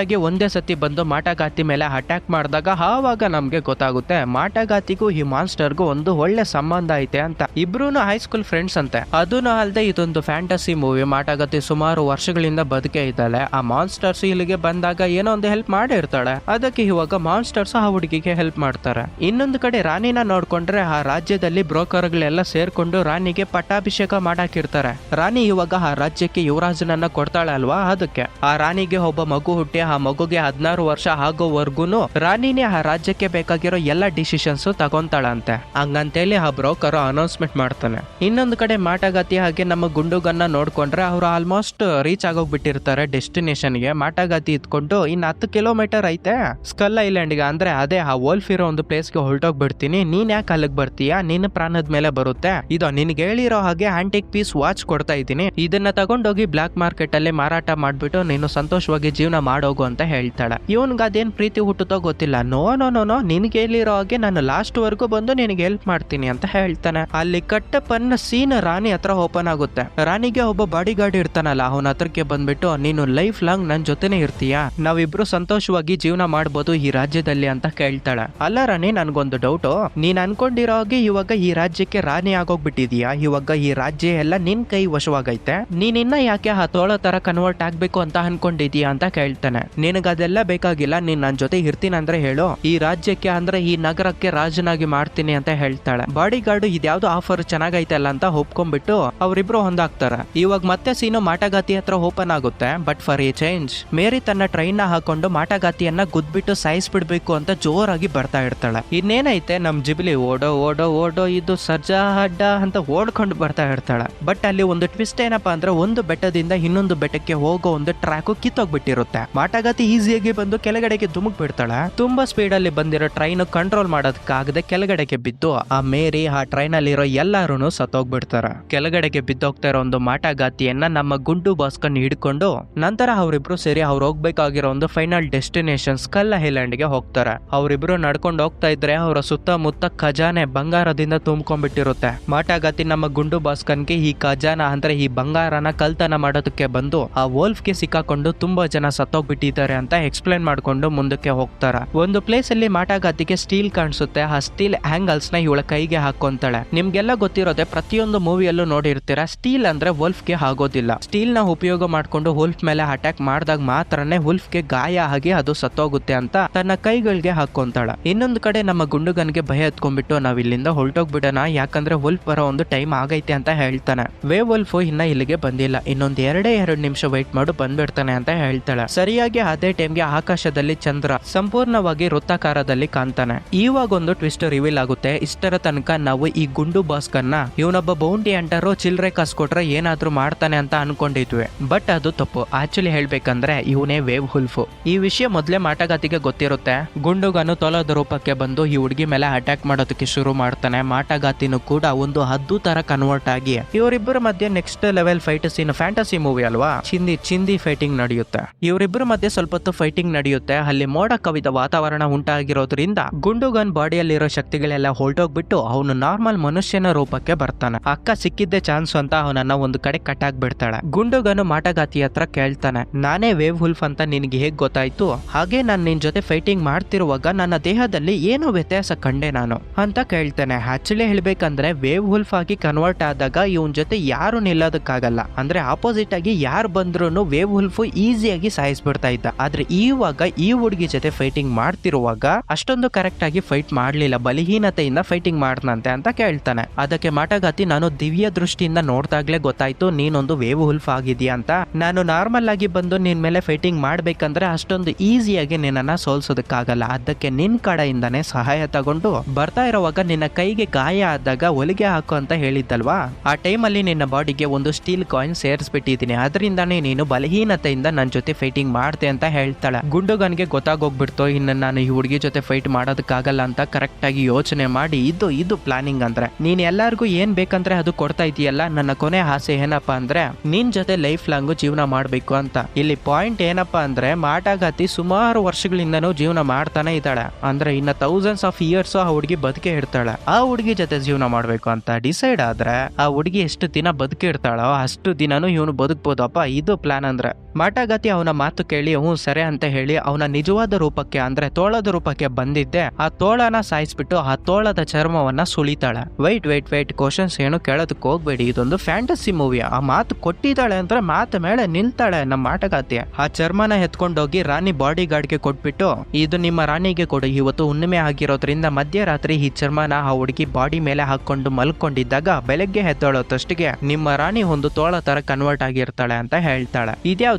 ಆಗಿ ಒಂದೇ ಸತಿ ಬಂದು ಮಾಟಗಾತಿ ಮೇಲೆ ಅಟ್ಯಾಕ್ ಮಾಡಿದಾಗ ಆವಾಗ ನಮ್ಗೆ ಗೊತ್ತಾಗುತ್ತೆ, ಮಾಟಗಾತಿಗೂ ಈ ಮಾನ್ಸ್ಟರ್ಗೂ ಒಂದು ಒಳ್ಳೆ ಸಂಬಂಧ ಐತೆ ಅಂತ. ಇಬ್ರು ಹೈಸ್ಕೂಲ್ ಫ್ರೆಂಡ್ಸ್ ಅಂತೆ. ಅದನ್ನು ಅಲ್ಲದೆ ಇದೊಂದು ಫ್ಯಾಂಟಸಿ ಮೂವಿ ಮಾಟಗಾತಿ ಸುಮಾರು ವರ್ಷಗಳಿಂದ ಬದುಕೆ ಇದ್ದಾಳೆ. ಆ ಮಾನ್ಸ್ಟರ್ಸ್ ಇಲ್ಲಿಗೆ ಬಂದಾಗ ಏನೋ ಒಂದು ಹೆಲ್ಪ್ ಮಾಡಿರ್ತಾಳೆ. ಅದಕ್ಕೆ ಇವಾಗ ಮಾನ್ಸ್ಟರ್ಸ್ ಆ ಹುಡುಗಿಗೆ ಹೆಲ್ಪ್ ಮಾಡ್ತಾರೆ. ಇನ್ನೊಂದು ಕಡೆ ರಾಣಿನ ನೋಡ್ಕೊಂಡ್ರೆ ಆ ರಾಜ್ಯದಲ್ಲಿ ಬ್ರೋಕರ್ಗಳೆಲ್ಲ ಸೇರ್ಕೊಂಡು ರಾಣಿಗೆ ಪಟ್ಟಾಭಿಷೇಕ ಮಾಡಾಕಿರ್ತಾರೆ. ರಾಣಿ ಇವಾಗ ಆ ರಾಜ್ಯಕ್ಕೆ ಯುವರಾಜನನ್ನ ಕೊಡ್ತಾಳೆ ಅಲ್ವಾ ಅದಕ್ಕೆ ಆ ರಾಣಿಗೆ ಒಬ್ಬ ಮಗು ಹುಟ್ಟಿ, ಆ ಮಗುಗೆ ಹದಿನಾರು ವರ್ಷ ಆಗೋವರೆಗೂ ರಾಣಿನೇ ಆ ರಾಜ್ಯಕ್ಕೆ ಬೇಕಾಗಿರೋ ಎಲ್ಲ ಡಿಸಿಷನ್ಸ್ ತಗೊಂತಾಳಂತೆ. ಹಂಗಂತೇಳಿ ಆ ಬ್ರೋಕರ್ ಅನೌನ್ಸ್ಮೆಂಟ್ ಮಾಡ್ತಾನೆ. ಇನ್ನೊಂದು ಕಡೆ ಮಾಟಗಾತಿ ಹಾಗೆ ನಮ್ಮ ಗುಂಡುಗನ್ನ ನೋಡ್ಕೊಂಡ್ರೆ ಅವ್ರು ಆಲ್ಮೋಸ್ಟ್ ರೀಚ್ ಆಗೋಗ್ಬಿಟ್ಟಿರ್ತಾರೆ ಡೆಸ್ಟಿನೇಷನ್ಗೆ. ಮಾಟಗಾತಿ ಇದ್ಕೊಂಡು ಇನ್ನು ಹತ್ತು ಕಿಲೋಮೀಟರ್ ಐತೆ. ಸ್ಕಲ್ ಐಲ್ಯಾಂಡ್ಗೆ ಅಂದ್ರೆ ಅದೇ ಆ ವೋಲ್ಫ್ ಇರೋ ಒಂದು ಪ್ಲೇಸ್ಗೆ ಹೊರಟೋಗ್ಬಿಡ್ತೀನಿ. ನೀನ್ ಯಾಕೆ ಅಲ್ಲಿಗೆ ಬರ್ತೀಯಾ? ನಿನ್ನ ಪ್ರಾಣದ ಮೇಲೆ ಬರುತ್ತೆ. ಇದು ನಿನ್ಗೆ ಹೇಳಿರೋ ಹಾಗೆ ಆಂಟಿಕ್ ಪೀಸ್ ವಾಚ್ ಕೊಡ್ತಾ ಇದ್ದೀನಿ. ಇದನ್ನ ತಗೊಂಡೋಗಿ ಬ್ಲಾಕ್ ಮಾರ್ಕೆಟ್ ಅಲ್ಲಿ ಮಾರಾಟ ಮಾಡ್ಬಿಟ್ಟು ನೀನು ಸಂತೋಷವಾಗಿ ಜೀವನ ಮಾಡೋಗು ಅಂತ ಹೇಳ್ತಾಳೆ. ಇವನ್ಗೆ ಅದೇನ್ ಪ್ರೀತಿ ಹುಟ್ಟುತ್ತೋ ಗೊತ್ತಿಲ್ಲ. ನೋ ನೋ ನೋ ನೋ, ನಿನ್ಗೆ ಹೇಳಿರೋ ಹಾಗೆ ನಾನು ಲಾಸ್ಟ್ ವರ್ಗೂ ಬಂದು ನಿನಗೆ ಹೆಲ್ಪ್ ಮಾಡ್ತೀನಿ ಅಂತ ಹೇಳ್ತಾನೆ. ಅಲ್ಲಿ ಕಟ್ಟಪ್ಪನ ಸೀನ್ ರಾಣಿ ಹತ್ರ ಓಪನ್ ಆಗುತ್ತೆ. ರಾಣಿಗೆ ಒಬ್ಬ ಬಾಡಿ ಗಾರ್ಡ್ ಇರ್ತಾನಲ್ಲ, ಅವನ ಹತ್ರಕ್ಕೆ ಬಂದ್ಬಿಟ್ಟು, ನೀನು ಲೈಫ್ ಲಾಂಗ್ ನನ್ ಜೊತೆನೆ ಇರ್ತೀಯ? ನಾವಿಬ್ರು ಸಂತೋಷವಾಗಿ ಜೀವನ ಮಾಡ್ಬೋದು ಈ ರಾಜ್ಯದಲ್ಲಿ ಅಂತ ಕೇಳ್ತಾಳೆ. ಅಲ್ಲ ರಾಣಿ, ನನ್ಗೊಂದು ಡೌಟ್ ನೀನ್ ಅನ್ಕೊಂಡಿರೋ ಹಾಗೆ ಇವಾಗ ಈ ರಾಜ್ಯಕ್ಕೆ ರಾಣಿ ಆಗೋಗ್ಬಿಟ್ಟಿದೀಯಾ? ಇವಾಗ ಈ ರಾಜ್ಯ ಎಲ್ಲ ನಿನ್ ಕೈ ವಶವಾಗೈತೆ. ನೀನ್ ಇನ್ನ ಯಾಕೆ ಆ ತೋಳ ತರ ಕನ್ವರ್ಟ್ ಆಗ್ಬೇಕು ಅಂತ ಅನ್ಕೊಂಡಿದೀಯಾ ಅಂತ ಕೇಳ್ತಾನೆ. ನಿನಗದೆಲ್ಲ ಬೇಕಾಗಿಲ್ಲ, ನೀನ್ ನನ್ ಜೊತೆ ಇರ್ತೀನಿ ಅಂದ್ರೆ ಹೇಳು. ಈ ರಾಜ್ಯಕ್ಕೆ ಅಂದ್ರೆ ಈ ನಗರಕ್ಕೆ ರಾಜನಾಗಿ ಮಾಡ್ತೀನಿ ಅಂತ ಹೇಳ್ತಾಳೆ. ಬಾಡಿ ಗಾರ್ಡ್ ಇದ್ಯಾವ್ದು ಆಫರ್ ಚೆನ್ನಾಗೈತೆ ಅಲ್ಲ ಅಂತ ಒಪ್ಕೊಂಡ್ಬಿಟ್ಟು ಅವರಿಬ್ರು ಹೊಂದಾಗ್ತಾರೆ. ಇವಾಗ ಮತ್ತೆ ಸೀನು ಮಾಟಗಾತಿ ಹತ್ರ ಓಪನ್ ಆಗುತ್ತೆ but for a change Mary ತನ್ನ ಟ್ರೈನ್ನ ಹಾಕೊಂಡು ಮಾಟಗಾತಿಯನ್ನ ಗುದ್ಬಿಟ್ಟು ಸಾಯಿಸ್ಬಿಡ್ಬೇಕು ಅಂತ ಜೋರಾಗಿ ಬರ್ತಾ ಇರ್ತಾಳೆ. ಇನ್ನೇನೈತೆ ನಮ್ ಜಿಬ್ಲಿ? ಓಡೋ ಓಡೋ ಓಡೋ, ಇದು ಸರ್ಜಾ ಅಡ್ಡ ಅಂತ ಓಡ್ಕೊಂಡು ಬರ್ತಾ ಇರ್ತಾಳೆ. ಬಟ್ ಅಲ್ಲಿ ಒಂದು ಟ್ವಿಸ್ಟ್ ಏನಪ್ಪಾ ಅಂದ್ರೆ ಒಂದು ಬೆಟ್ಟದಿಂದ ಇನ್ನೊಂದು ಬೆಟ್ಟಕ್ಕೆ ಹೋಗೋ ಒಂದು ಟ್ರ್ಯಾಕು ಕಿತ್ತೋಗ್ಬಿಟ್ಟಿರುತ್ತೆ. ಮಾಟಗಾತಿ ಈಸಿಯಾಗಿ ಬಂದು ಕೆಳಗಡೆಗೆ ಧುಮುಕ್ ಬಿಡ್ತಾಳೆ. ತುಂಬಾ ಸ್ಪೀಡ್ ಅಲ್ಲಿ ಬಂದಿರೋ ಟ್ರೈನ್ ಕಂಟ್ರೋಲ್ ಮಾಡೋದಕ್ಕಾಗದೆ ಕೆಳಗಡೆಗೆ ಬಿದ್ದು, ಆ ಮೇರಿ, ಆ ಟ್ರೈನ್ ಅಲ್ಲಿರೋ ಎಲ್ಲಾರು ಸತ್ತೋಗ್ಬಿಡ್ತಾರೆ. ಕೆಳಗಡೆಗೆ ಬಿದ್ದೋಗ್ತಾ ಇರೋ ಒಂದು ಮಾಟಗಾತಿಯನ್ನ ನಮ್ಮ ಗುಂಡು ಬಾಸ್ಕನ್ ಹಿಡ್ಕೊಂಡು, ನಂತರ ಅವರಿಬ್ರು ಸೇರಿ ಅವ್ರು ಹೋಗ್ಬೇಕಾಗಿರೋ ಒಂದು ಫೈನಲ್ ಡೆಸ್ಟಿನೇಷನ್ ಸ್ಕಲ್ಗೆ ಹೋಗ್ತಾರೆ. ಅವರಿಬ್ರು ನಡ್ಕೊಂಡು ಹೋಗ್ತಾ ಇದ್ರೆ ಅವರ ಸುತ್ತಮುತ್ತ ಖಜಾನೆ ಬಂಗಾರದಿಂದ ತುಂಬ್ಕೊಂಡ್ಬಿಟ್ಟಿರುತ್ತೆ. ಮಾಟಗಾತಿ ನಮ್ಮ ಗುಂಡು ಬಾಸ್ಕನ್ಗೆ ಈ ಖಜಾನ ಅಂದ್ರೆ ಈ ಬಂಗಾರನ ಕಲ್ತನ ಮಾಡೋದಕ್ಕೆ ಬಂದು, ಆ ಗೆ ಸಿಕ್ಕಾಕೊಂಡು ತುಂಬಾ ಜನ ಸತ್ತೋಗ್ಬಿಟ್ಟಿದ್ದಾರೆ ಅಂತ ಎಕ್ಸ್ಪ್ಲೈನ್ ಮಾಡ್ಕೊಂಡು ಮುಂದಕ್ಕೆ ಹೋಗ್ತಾರ. ಒಂದು ಪ್ಲೇಸ್ ಅಲ್ಲಿ ಮಾಟಗಾತಿಗೆ ಸ್ಟೀಲ್ ಕಾಣಿಸುತ್ತೆ. ಆ ಸ್ಟೀಲ್ ಆಂಗಲ್ಸ್ನ ಇವಳ ಕೈಗೆ ಹಾಕೊಂತಾಳೆ ನಿಮ್ಗೆಲ್ಲ ಗೊತ್ತಿರೋದೆ ಪ್ರತಿಯೊಂದು ಮೂವಿಯಲ್ಲೂ ನೋಡಿರ್ತೀರಾ ಸ್ಟೀಲ್ ಅಂದ್ರೆ ಗೆ ಆಗೋದಿಲ್ಲ. ಸ್ಟೀಲ್ನ ಉಪಯೋಗ ಮಾಡ್ಕೊಂಡು ವೋಲ್ಫ್ ಮೇಲೆ ಅಟ್ಯಾಕ್ ಮಾಡಿದಾಗ ಮಾತ್ರನೇ ಹುಲ್ಫ್ಗೆ ಗಾಯ ಆಗಿ ಅದು ಸತ್ತೋಗುತ್ತೆ ಅಂತ ತನ್ನ ಕೈಗಳಿಗೆ ಹಾಕೊಂತಾಳ ಇನ್ನೊಂದು ಕಡೆ ನಮ್ಮ ಗುಂಡುಗನ್ಗೆ ಭಯ ಎತ್ಕೊಂಡ್ಬಿಟ್ಟು ನಾವ್ ಇಲ್ಲಿಂದ ಹೊರಟೋಗ್ಬಿಡೋಣ, ಯಾಕಂದ್ರೆ ವುಲ್ಫ್ ಬರೋ ಒಂದು ಟೈಮ್ ಆಗೈತೆ ಅಂತ ಹೇಳ್ತಾನೆ. ವೇ ವುಲ್ಫ್ ಇನ್ನ ಇಲ್ಲಿಗೆ ಬಂದಿಲ್ಲ. ಇನ್ನೊಂದ್ ಎರಡೇ ಎರಡು ನಿಮಿಷ ವೈಟ್ ಮಾಡು, ಬಂದ್ಬಿಡ್ತಾನೆ ಅಂತ ಹೇಳ್ತಾಳೆ. ಸರಿಯಾಗಿ ಅದೇ ಟೈಮ್ಗೆ ಆಕಾಶದಲ್ಲಿ ಚಂದ್ರ ಸಂಪೂರ್ಣವಾಗಿ ವೃತ್ತಾಕಾರದಲ್ಲಿ ಕಾಣ್ತಾನೆ. ಇವಾಗ ಒಂದು ಟ್ವಿಸ್ಟ್ ರಿವೀಲ್ ಆಗುತ್ತೆ. ಇಷ್ಟರ ತನಕ ನಾವು ಈ ಗುಂಡು ಬಾಸ್ಕನ್ನ ಇವನೊಬ್ಬ ಬೌಂಡಿ ಅಂಟರು ಚಿಲ್ರೆ ಕಾಸು ಕೊಟ್ರೆ ಏನಾದ್ರೂ ಮಾಡ್ತಾನೆ ಅಂತ ಅನ್ಕೊಂಡಿದ್ವಿ. ಬಟ್ ಅದು ತಪ್ಪು. ಆಕ್ಚುಲಿ ಹೇಳ್ಬೇಕಂದ್ರೆ ಇವನೇ ವೇವ್ ಹುಲ್ಫು ಈ ವಿಷಯ ಮೊದ್ಲೇ ಮಾಟಗಾತಿಗೆ ಗೊತ್ತಿರುತ್ತೆ. ಗುಂಡುಗನು ತೊಲದ ರೂಪಕ್ಕೆ ಬಂದು ಈ ಹುಡುಗಿ ಮೇಲೆ ಅಟ್ಯಾಕ್ ಮಾಡೋದಕ್ಕೆ ಶುರು ಮಾಡ್ತಾನೆ. ಮಾಟಗಾತಿನೂ ಕೂಡ ಒಂದು ಹದ್ದು ತರ ಕನ್ವರ್ಟ್ ಆಗಿ. ಇವರಿಬ್ಬರ ಮಧ್ಯೆ next level fight scene fantasy movie ಅಲ್ವಾ? ಚಿಂದಿ ಚಿಂದಿ ಫೈಟಿಂಗ್ ನಡೆಯುತ್ತೆ. ಇವರಿಬ್ಬರ ಮಧ್ಯೆ ಸ್ವಲ್ಪ ಹೊತ್ತು ಫೈಟಿಂಗ್ ನಡೆಯುತ್ತೆ. ಅಲ್ಲಿ ಮೋಡ ಕವಿದ ವಾತಾವರಣ ಉಂಟಾಗಿರೋದ್ರಿಂದ ಗುಂಡುಗನ್ ಬಾಡಿಯಲ್ಲಿರೋ ಶಕ್ತಿಗಳೆಲ್ಲ ಹೊರಟೋಗ್ಬಿಟ್ಟು ಅವನು ನಾರ್ಮಲ್ ಮನುಷ್ಯನ ರೂಪಕ್ಕೆ ಬರ್ತಾನೆ. ಅಕ್ಕ ಸಿಕ್ಕಿದ್ದೆ ಚಾನ್ಸ್ ಅಂತ ಅವನನ್ನ ಒಂದು ಕಡೆ ಕಟ್ ಬಿಡ್ತಾಳೆ ಗುಂಡುಗನು ಮಾಟಗಾತಿ ಹತ್ರ ಕೇಳ್ತಾನೆ, ನಾನೇ ವೇವ್ ಹುಲ್ಫ್ ಅಂತ ನಿನಗೆ ಹೇಗ್ ಗೊತ್ತಾಯ್ತು? ಹಾಗೆ ನಾನು ನಿನ್ ಜೊತೆ ಫೈಟಿಂಗ್ ಮಾಡ್ತಿರುವಾಗ ನನ್ನ ದೇಹದಲ್ಲಿ ಏನೋ ವ್ಯತ್ಯಾಸ ಕಂಡೆ ನಾನು. ಅಂತ ಕೇಳ್ತಾನೆ. ಆಕ್ಚುಲಿ ಹೇಳ್ಬೇಕಂದ್ರೆ ವೇವ್ ಹುಲ್ಫ್ ಆಗಿ ಕನ್ವರ್ಟ್ ಆದಾಗ ಇವನ್ ಜೊತೆ ಯಾರು ನಿಲ್ಲೋದಕ್ಕಾಗಲ್ಲ. ಅಂದ್ರೆ ಆಪೋಸಿಟ್ ಆಗಿ ಯಾರು ಬಂದ್ರು ಆದ್ರೂ ವೇವ್ ಹುಲ್ಫ್ ಈಸಿಯಾಗಿ ಸಾಯಿಸ್ಬಿಡ್ತಾ ಇದ್ದ. ಆದ್ರೆ ಈವಾಗ ಈ ಹುಡುಗಿ ಜೊತೆ ಫೈಟಿಂಗ್ ಮಾಡ್ತಿರುವಾಗ ಅಷ್ಟೊಂದು ಕರೆಕ್ಟ್ ಆಗಿ ಫೈಟ್ ಮಾಡ್ಲಿಲ್ಲ, ಬಲಹೀನತೆಯಿಂದ ಫೈಟಿಂಗ್ ಮಾಡ್ನಂತೆ ಅಂತ ಕೇಳ್ತಾನೆ. ಅದಕ್ಕೆ ಮಾಟಗಾತಿ ನಾನು ದಿವ್ಯ ದೃಷ್ಟಿಯಿಂದ ನೋಡ್ದಾಗ್ಲೇ ಗೊತ್ತಾಯ್ತು, ನೀನೊಂದು ವೇವ್ ಹುಲ್ಫ್ ಆಗಿದ್ಯಾ ಅಂತ. ನಾನು ನಾರ್ಮಲ್ ಆಗಿ ಬಂದು ನಿನ್ ಮೇಲೆ ಫೈಟಿಂಗ್ ಮಾಡ್ಬೇಕಂದ್ರೆ ಅಷ್ಟೊಂದು ಈಸಿಯಾಗಿ ನಿನ್ನನ್ನ ಸೋಲ್ಸೋದಕ್ಕಾಗಲ್ಲ. ಅದಕ್ಕೆ ನಿನ್ ಕಡೆಯಿಂದಾನೇ ಸಹಾಯ ತಗೊಂಡು ಬರ್ತಾ ಇರುವಾಗ ನಿನ್ನ ಕೈಗೆ ಗಾಯ ಆದಾಗ ಹೊಲಿಗೆ ಹಾಕು ಅಂತ ಹೇಳಿದ್ದಲ್ವಾ? ಆ ಟೈಮಲ್ಲಿ ನಿನ್ನ ಬಾಡಿಗೆ ಒಂದು ಸ್ಟೀಲ್ ಕಾಯಿನ್ ಸೇರಿಸ್ಬಿಟ್ಟಿದ್ದೀನಿ. ಅದರಿಂದಾನೇ ನೀನು ಬಲಹೀನತೆಯಿಂದ ನನ್ನ ಜೊತೆ ಫೈಟಿಂಗ್ ಮಾಡ್ತೆ ಅಂತ ಹೇಳ್ತಾಳೆ. ಗುಂಡುಗನ್ಗೆ ಗೊತ್ತಾಗೋಗ್ಬಿಡ್ತು, ಇನ್ನು ನಾನು ಈ ಹುಡುಗಿ ಜೊತೆ ಫೈಟ್ ಮಾಡೋದಕ್ಕಾಗಲ್ಲ ಅಂತ ಕರೆಕ್ಟ್ ಆಗಿ ಯೋಚನೆ ಮಾಡಿ ಇದು ಇದು ಪ್ಲಾನಿಂಗ್ ಅಂದ್ರೆ. ನೀನ್ ಎಲ್ಲಾರ್ಗು ಏನ್ ಬೇಕಂದ್ರೆ ಅದು ಕೊಡ್ತಾ ಇದೀಯಲ್ಲ, ನನ್ನ ಕೊನೆ ಆಸೆ ಏನಪ್ಪಾ ಅಂದ್ರೆ, ನಿನ್ ಜೊತೆ ಲೈಫ್ ಲಾಂಗ್ ಜೀವನ ಮಾಡ್ಬೇಕು ಅಂತ. ಇಲ್ಲಿ ಪಾಯಿಂಟ್ ಏನಪ್ಪಾ ಅಂದ್ರೆ, ಮಾಟಗಾತಿ ಸುಮಾರು ವರ್ಷಗಳಿಂದನೂ ಜೀವನ ಮಾಡ್ತಾನೆ ಇದ್ದಾಳೆ. ಅಂದ್ರೆ ಇನ್ನ ಥೌಸಂಡ್ಸ್ ಆಫ್ ಇಯರ್ಸ್ ಆ ಹುಡುಗಿ ಬದುಕೆ ಇರ್ತಾಳೆ ಆ ಹುಡುಗಿ ಜೊತೆ ಜೀವನ ಮಾಡ್ಬೇಕು ಅಂತ ಡಿಸೈಡ್ ಆದ್ರೆ, ಆ ಹುಡುಗಿ ಎಷ್ಟು ದಿನ ಬದುಕಿರ್ತಾಳೋ ಅಷ್ಟು ದಿನನೂ ಇವನು ಬದುಕ್ಬೋದಪ್ಪ. ಇದು ಪ್ಲಾನ್ ಅಂದ್ರೆ? ಮಾಟಗಾತಿ ಅವನ ಮಾತು ಕೇಳಿ, ಹ್ಞೂ, ಸರಿ ಅಂತ ಹೇಳಿ ಅವನ ನಿಜವಾದ ರೂಪಕ್ಕೆ, ಅಂದ್ರೆ ತೋಳದ ರೂಪಕ್ಕೆ ಬಂದಿದ್ದೆ. ಆ ತೋಳನ ಸಾಯಿಸ್ಬಿಟ್ಟು ಆ ತೋಳದ ಚರ್ಮವನ್ನ ಸುಳಿತಾಳೆ ವೈಟ್ ವೈಟ್ ವೈಟ್ ಕ್ವಶನ್ಸ್ ಏನು ಕೇಳೋದಕ್ಕೆ ಹೋಗ್ಬೇಡಿ. ಇದೊಂದು ಫ್ಯಾಂಟಸಿ ಮೂವಿ ಆ ಮಾತು ಕೊಟ್ಟಿದ್ದಾಳೆ ಅಂದ್ರೆ ಮಾತು ಮೇಲೆ ನಿಲ್ತಾಳೆ ನಮ್ಮ ಮಾಟಗಾತಿ ಆ ಚರ್ಮನ ಎತ್ಕೊಂಡೋಗಿ ರಾಣಿ ಬಾಡಿ ಗಾರ್ಡ್ಗೆ ಕೊಟ್ಬಿಟ್ಟು, ಇದು ನಿಮ್ಮ ರಾಣಿಗೆ ಕೊಡು. ಇವತ್ತು ಹುಣ್ಣಿಮೆ ಆಗಿರೋದ್ರಿಂದ ಮಧ್ಯರಾತ್ರಿ ಈ ಚರ್ಮನ ಆ ಹುಡುಗಿ ಬಾಡಿ ಮೇಲೆ ಹಾಕೊಂಡು ಮಲ್ಕೊಂಡಿದ್ದಾಗ ಬೆಳಗ್ಗೆ ಎದ್ದೋಳೋತಷ್ಟಿಗೆ ನಿಮ್ಮ ರಾಣಿ ಒಂದು ತೋಳ ತರ ಕನ್ವರ್ಟ್ ಆಗಿರ್ತಾಳೆ ಅಂತ ಹೇಳ್ತಾಳೆ.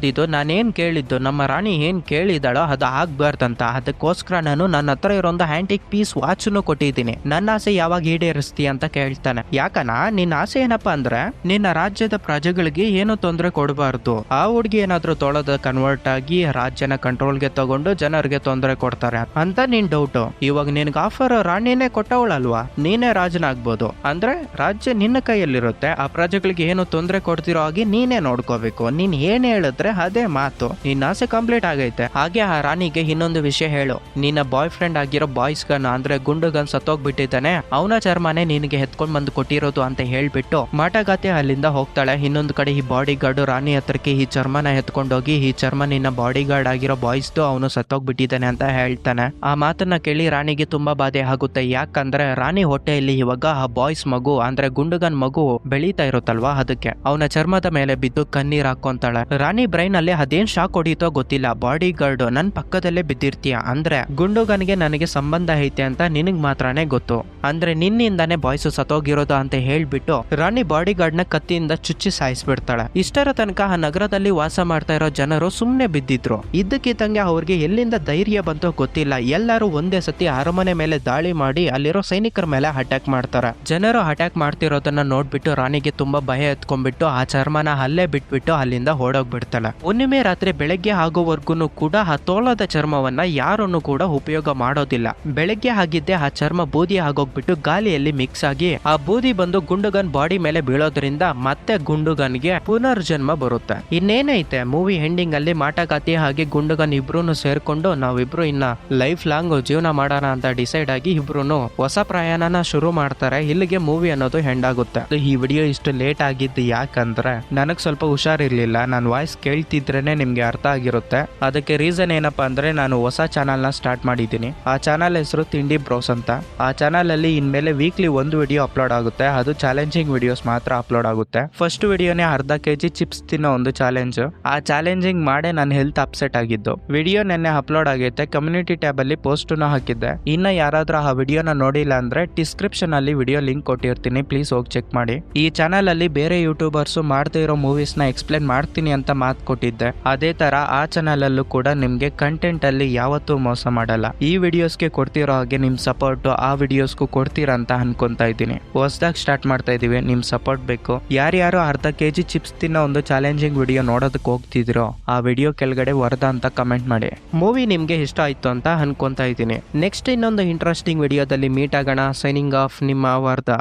ಇದ್ಯಾವ್ದಿದು ನಾನೇನು ಕೇಳಿದ್ದು, ನಮ್ಮ ರಾಣಿ ಏನು ಕೇಳಿದಾಳೋ ಅದು ಆಗ್ಬಾರ್ದಂತ. ಅದಕ್ಕೋಸ್ಕರ ನಾನು ನನ್ನ ಹತ್ರ ಇರೋಂದು ಹ್ಯಾಂಟಿಕ್ ಪೀಸ್ ವಾಚ್ನು ಕೊಟ್ಟಿದ್ದೀನಿ. ನನ್ನ ಆಸೆ ಯಾವಾಗ ಈಡೇರಿಸ್ತಿ ಅಂತ ಕೇಳ್ತಾನೆ. ಯಾಕನ, ನಿನ್ನ ಆಸೆ ಏನಪ್ಪಾ ಅಂದ್ರೆ, ನಿನ್ನ ರಾಜ್ಯದ ಪ್ರಜೆಗಳಿಗೆ ಏನು ತೊಂದರೆ ಕೊಡಬಾರ್ದು. ಆ ಹುಡುಗಿ ಏನಾದ್ರೂ ತೊಳೆದ ಕನ್ವರ್ಟ್ ಆಗಿ ರಾಜ್ಯನ ಕಂಟ್ರೋಲ್ಗೆ ತಗೊಂಡು ಜನರಿಗೆ ತೊಂದರೆ ಕೊಡ್ತಾರೆ ಅಂತ ನಿನ್ ಡೌಟ್ ಇವಾಗ ನಿನ್ಗೆ ಆಫರ್ ರಾಣಿನೇ ಕೊಟ್ಟವಳಲ್ವಾ? ನೀನೇ ರಾಜನಾಗ್ಬೋದು. ಅಂದ್ರೆ, ರಾಜ್ಯ ನಿನ್ನ ಕೈಯಲ್ಲಿರುತ್ತೆ. ಆ ಪ್ರಜೆಗಳಿಗೆ ಏನು ತೊಂದರೆ ಕೊಡ್ತಿರೋ ಹಾಗೆ ನೀನೇ ನೋಡ್ಕೋಬೇಕು. ನೀನ್ ಏನ್ ಹೇಳಿದ್ರೆ ಅದೇ ಮಾತು. ನಿನ್ನ ಆಸೆ ಕಂಪ್ಲೀಟ್ ಆಗೈತೆ. ಹಾಗೆ ಆ ರಾಣಿಗೆ ಇನ್ನೊಂದು ವಿಷಯ ಹೇಳು. ನಿನ್ನ ಬಾಯ್ ಫ್ರೆಂಡ್ ಆಗಿರೋ ಬಾಯ್ಸ್ ಗನ್ ಅಂದ್ರೆ ಗುಂಡುಗನ್ ಸತ್ತೋಗ್ಬಿಟ್ಟಿದ್ದಾನೆ. ಅವನ ಚರ್ಮನೆ ನಿನಗೆ ಎತ್ಕೊಂಡ್ ಬಂದು ಕೊಟ್ಟಿರೋದು ಅಂತ ಹೇಳ್ಬಿಟ್ಟು ಮಾಟಗಾತಿ ಅಲ್ಲಿಂದ ಹೋಗ್ತಾಳೆ. ಇನ್ನೊಂದು ಕಡೆ ಈ ಬಾಡಿ ಗಾರ್ಡ್ ರಾಣಿ ಹತ್ರಕ್ಕೆ ಈ ಚರ್ಮನ ಎತ್ಕೊಂಡೋಗಿ ಈ ಚರ್ಮ ನಿನ್ನ ಬಾಡಿ ಗಾರ್ಡ್ ಆಗಿರೋ ಬಾಯ್ಸ್ದು ಅವನು ಸತ್ತೋಗ್ಬಿಟ್ಟಿದ್ದಾನೆ ಅಂತ ಹೇಳ್ತಾನೆ. ಆ ಮಾತನ್ನ ಕೇಳಿ ರಾಣಿಗೆ ತುಂಬಾ ಬಾಧೆ ಆಗುತ್ತೆ. ಯಾಕಂದ್ರೆ ರಾಣಿ ಹೊಟ್ಟೆಯಲ್ಲಿ ಇವಾಗ ಆ ಬಾಯ್ಸ್ ಮಗು ಅಂದ್ರೆ ಗುಂಡುಗನ್ ಮಗು ಬೆಳೀತಾ ಇರುತ್ತಲ್ವಾ ಅದಕ್ಕೆ. ಅವನ ಚರ್ಮದ ಮೇಲೆ ಬಿದ್ದು ಕಣ್ಣೀರ್ ಹಾಕೊಂತಾಳೆ ರಾಣಿ ಬ್ರೈನ್ ಅಲ್ಲಿ ಅದೇನ್ ಶಾಕ್ ಹೊಡಿತೋ ಗೊತ್ತಿಲ್ಲ. ಬಾಡಿ ಗಾರ್ಡ್ ನನ್ ಪಕ್ಕದಲ್ಲೇ ಬಿದ್ದಿರ್ತೀಯ. ಅಂದ್ರೆ, ಗುಂಡುಗನ್ಗೆ ನನಗೆ ಸಂಬಂಧ ಐತೆ ಅಂತ ನಿನಗ್ ಮಾತ್ರನೇ ಗೊತ್ತು. ಅಂದ್ರೆ, ನಿನ್ನಿಂದಾನೆ ಬಾಯ್ಸ್ ಸತ್ತೋಗಿರೋದು ಅಂತ ಹೇಳ್ಬಿಟ್ಟು ರಾಣಿ ಬಾಡಿ ಗಾರ್ಡ್ನ ಕತ್ತಿಯಿಂದ ಚುಚ್ಚಿ ಸಾಯಿಸ್ಬಿಡ್ತಾಳೆ. ಇಷ್ಟರ ತನಕ ಆ ನಗರದಲ್ಲಿ ವಾಸ ಮಾಡ್ತಾ ಇರೋ ಜನರು ಸುಮ್ನೆ ಬಿದ್ದಿದ್ರು. ಇದ್ದಕ್ಕಿದ್ದಂಗೆ ಅವ್ರಿಗೆ ಎಲ್ಲಿಂದ ಧೈರ್ಯ ಬಂತೋ ಗೊತ್ತಿಲ್ಲ. ಎಲ್ಲರೂ ಒಂದೇ ಸತಿ ಅರಮನೆ ಮೇಲೆ ದಾಳಿ ಮಾಡಿ ಅಲ್ಲಿರೋ ಸೈನಿಕರ ಮೇಲೆ ಅಟ್ಯಾಕ್ ಮಾಡ್ತಾರೆ. ಜನರು ಅಟ್ಯಾಕ್ ಮಾಡ್ತಿರೋದನ್ನ ನೋಡ್ಬಿಟ್ಟು ರಾಣಿಗೆ ತುಂಬಾ ಭಯ ಎತ್ಕೊಂಡ್ಬಿಟ್ಟು ಆ ಚರ್ಮನ ಅಲ್ಲೇ ಬಿಟ್ಬಿಟ್ಟು ಅಲ್ಲಿಂದ ಓಡೋಗ್ಬಿಡ್ತಾಳೆ. ಹುಣ್ಣಿಮೆ ರಾತ್ರಿ ಬೆಳಗ್ಗೆ ಆಗೋವರೆಗೂ ಕೂಡ ಆ ತೋಳದ ಚರ್ಮವನ್ನ ಯಾರನ್ನು ಕೂಡ ಉಪಯೋಗ ಮಾಡೋದಿಲ್ಲ. ಬೆಳಗ್ಗೆ ಆಗಿದ್ದೆ ಆ ಚರ್ಮ ಬೂದಿ ಆಗೋಗ್ಬಿಟ್ಟು ಗಾಳಿಯಲ್ಲಿ ಮಿಕ್ಸ್ ಆಗಿ ಆ ಬೂದಿ ಬಂದು ಗುಂಡುಗನ್ ಬಾಡಿ ಮೇಲೆ ಬೀಳೋದ್ರಿಂದ ಮತ್ತೆ ಗುಂಡುಗನ್ಗೆ ಪುನರ್ಜನ್ಮ ಬರುತ್ತೆ. ಇನ್ನೇನೈತೆ ಮೂವಿ ಎಂಡಿಂಗ್ ಅಲ್ಲಿ ಮಾಟಗಾತಿ ಹಾಗೆ ಗುಂಡುಗನ್ ಇಬ್ರು ಸೇರ್ಕೊಂಡು ನಾವಿಬ್ರು ಇನ್ನ ಲೈಫ್ ಲಾಂಗ್ ಜೀವನ ಮಾಡೋಣ ಅಂತ ಡಿಸೈಡ್ ಆಗಿ ಇಬ್ರು ಹೊಸ ಪ್ರಯಾಣನ ಶುರು ಮಾಡ್ತಾರೆ. ಇಲ್ಲಿಗೆ ಮೂವಿ ಅನ್ನೋದು ಹೆಂಡ್ ಆಗುತ್ತೆ. ಈ ವಿಡಿಯೋ ಇಷ್ಟು ಲೇಟ್ ಆಗಿದ್ದು ಯಾಕಂದ್ರೆ ನನಗ್ ಸ್ವಲ್ಪ ಹುಷಾರಿರ್ಲಿಲ್ಲ. ನಾನು ವಾಯ್ಸ್ ಕೇಳ್ತಿದ್ರೇನೆ ನಿಮ್ಗೆ ಅರ್ಥ ಆಗಿರುತ್ತೆ. ಅದಕ್ಕೆ ರೀಸನ್ ಏನಪ್ಪಾ ಅಂದ್ರೆ ನಾನು ಹೊಸ ಚಾನಲ್ನ ಸ್ಟಾರ್ಟ್ ಮಾಡಿದ್ದೀನಿ. ಆ ಚಾನಲ್ ಹೆಸರು ತಿಂಡಿ ಬ್ರೋಸ್ ಅಂತ. ಆ ಚಾನಲ್ ಅಲ್ಲಿ ಇನ್ಮೇಲೆ ವೀಕ್ಲಿ ಒಂದು ವಿಡಿಯೋ ಅಪ್ಲೋಡ್ ಆಗುತ್ತೆ. ಅದು ಚಾಲೆಂಜಿಂಗ್ ವಿಡಿಯೋಸ್ ಮಾತ್ರ ಅಪ್ಲೋಡ್ ಆಗುತ್ತೆ. ಫಸ್ಟ್ ವಿಡಿಯೋನೇ ಅರ್ಧ ಕೆಜಿ ಚಿಪ್ಸ್ ತಿನ್ನೋ ಒಂದು ಚಾಲೆಂಜ್ ಆ ಚಾಲೆಂಜಿಂಗ್ ಮಾಡೇ ನನ್ನ ಹೆಲ್ತ್ ಅಪ್ಸೆಟ್ ಆಗಿದ್ದು. ವಿಡಿಯೋ ನೆನ್ನೆ ಅಪ್ಲೋಡ್ ಆಗೈತೆ ಕಮ್ಯುನಿಟಿ ಟ್ಯಾಬ್ ಅಲ್ಲಿ ಪೋಸ್ಟ್ ಹಾಕಿದ್ದೆ. ಇನ್ನ ಯಾರಾದ್ರೂ ಆ ವಿಡಿಯೋನ ನೋಡಿಲ್ಲ ಅಂದ್ರೆ ಡಿಸ್ಕ್ರಿಪ್ಷನ್ ಅಲ್ಲಿ ವಿಡಿಯೋ ಲಿಂಕ್ ಕೊಟ್ಟಿರ್ತೀನಿ. ಪ್ಲೀಸ್ ಹೋಗಿ ಚೆಕ್ ಮಾಡಿ. ಈ ಚಾನಲ್ ಅಲ್ಲಿ ಬೇರೆ ಯೂಟ್ಯೂಬರ್ಸ್ ಮಾಡ್ತಾ ಇರೋ ಮೂವೀಸ್ನ ಎಕ್ಸ್ಪ್ಲೇನ್ ಮಾಡ್ತೀನಿ ಅಂತ ಮಾತು ಕೊಟ್ಟಿದ್ದೆ. ಅದೇ ತರ ಆ ಚಾನಲ್ ಅಲ್ಲೂ ಕೂಡ ನಿಮ್ಗೆ ಕಂಟೆಂಟ್ ಅಲ್ಲಿ ಯಾವತ್ತೂ ಮೋಸ ಮಾಡಲ್ಲ. ಈ ವಿಡಿಯೋಸ್ಗೆ ಕೊಡ್ತಿರೋ ಹಾಗೆ ನಿಮ್ ಸಪೋರ್ಟ್ ಆ ವಿಡಿಯೋಸ್ಗೂ ಕೊಡ್ತೀರಾ ಅಂತ ಅನ್ಕೊಂತಾ ಇದ್ದೀನಿ. ಹೊಸದಾಗಿ ಸ್ಟಾರ್ಟ್ ಮಾಡ್ತಾ ಇದೀವಿ. ನಿಮ್ ಸಪೋರ್ಟ್ ಬೇಕು. ಯಾರ್ಯಾರು ಅರ್ಧ ಕೆಜಿ ಚಿಪ್ಸ್ ತಿನ್ನೋ ಒಂದು ಚಾಲೆಂಜಿಂಗ್ ವಿಡಿಯೋ ನೋಡೋದಕ್ಕೆ ಹೋಗ್ತಿದ್ರೋ, ಆ ವಿಡಿಯೋ ಕೆಳಗಡೆ ವರದ ಅಂತ ಕಮೆಂಟ್ ಮಾಡಿ. ಮೂವಿ ನಿಮ್ಗೆ ಇಷ್ಟ ಆಯ್ತು ಅಂತ ಅನ್ಕೊಂತಾ ಇದ್ದೀನಿ. ನೆಕ್ಸ್ಟ್ ಇನ್ನೊಂದು ಇಂಟ್ರೆಸ್ಟಿಂಗ್ ವಿಡಿಯೋದಲ್ಲಿ ಮೀಟ್ ಆಗೋಣ. ಸೈನಿಂಗ್ ಆಫ್ ನಿಮ್ಮ ವರದ.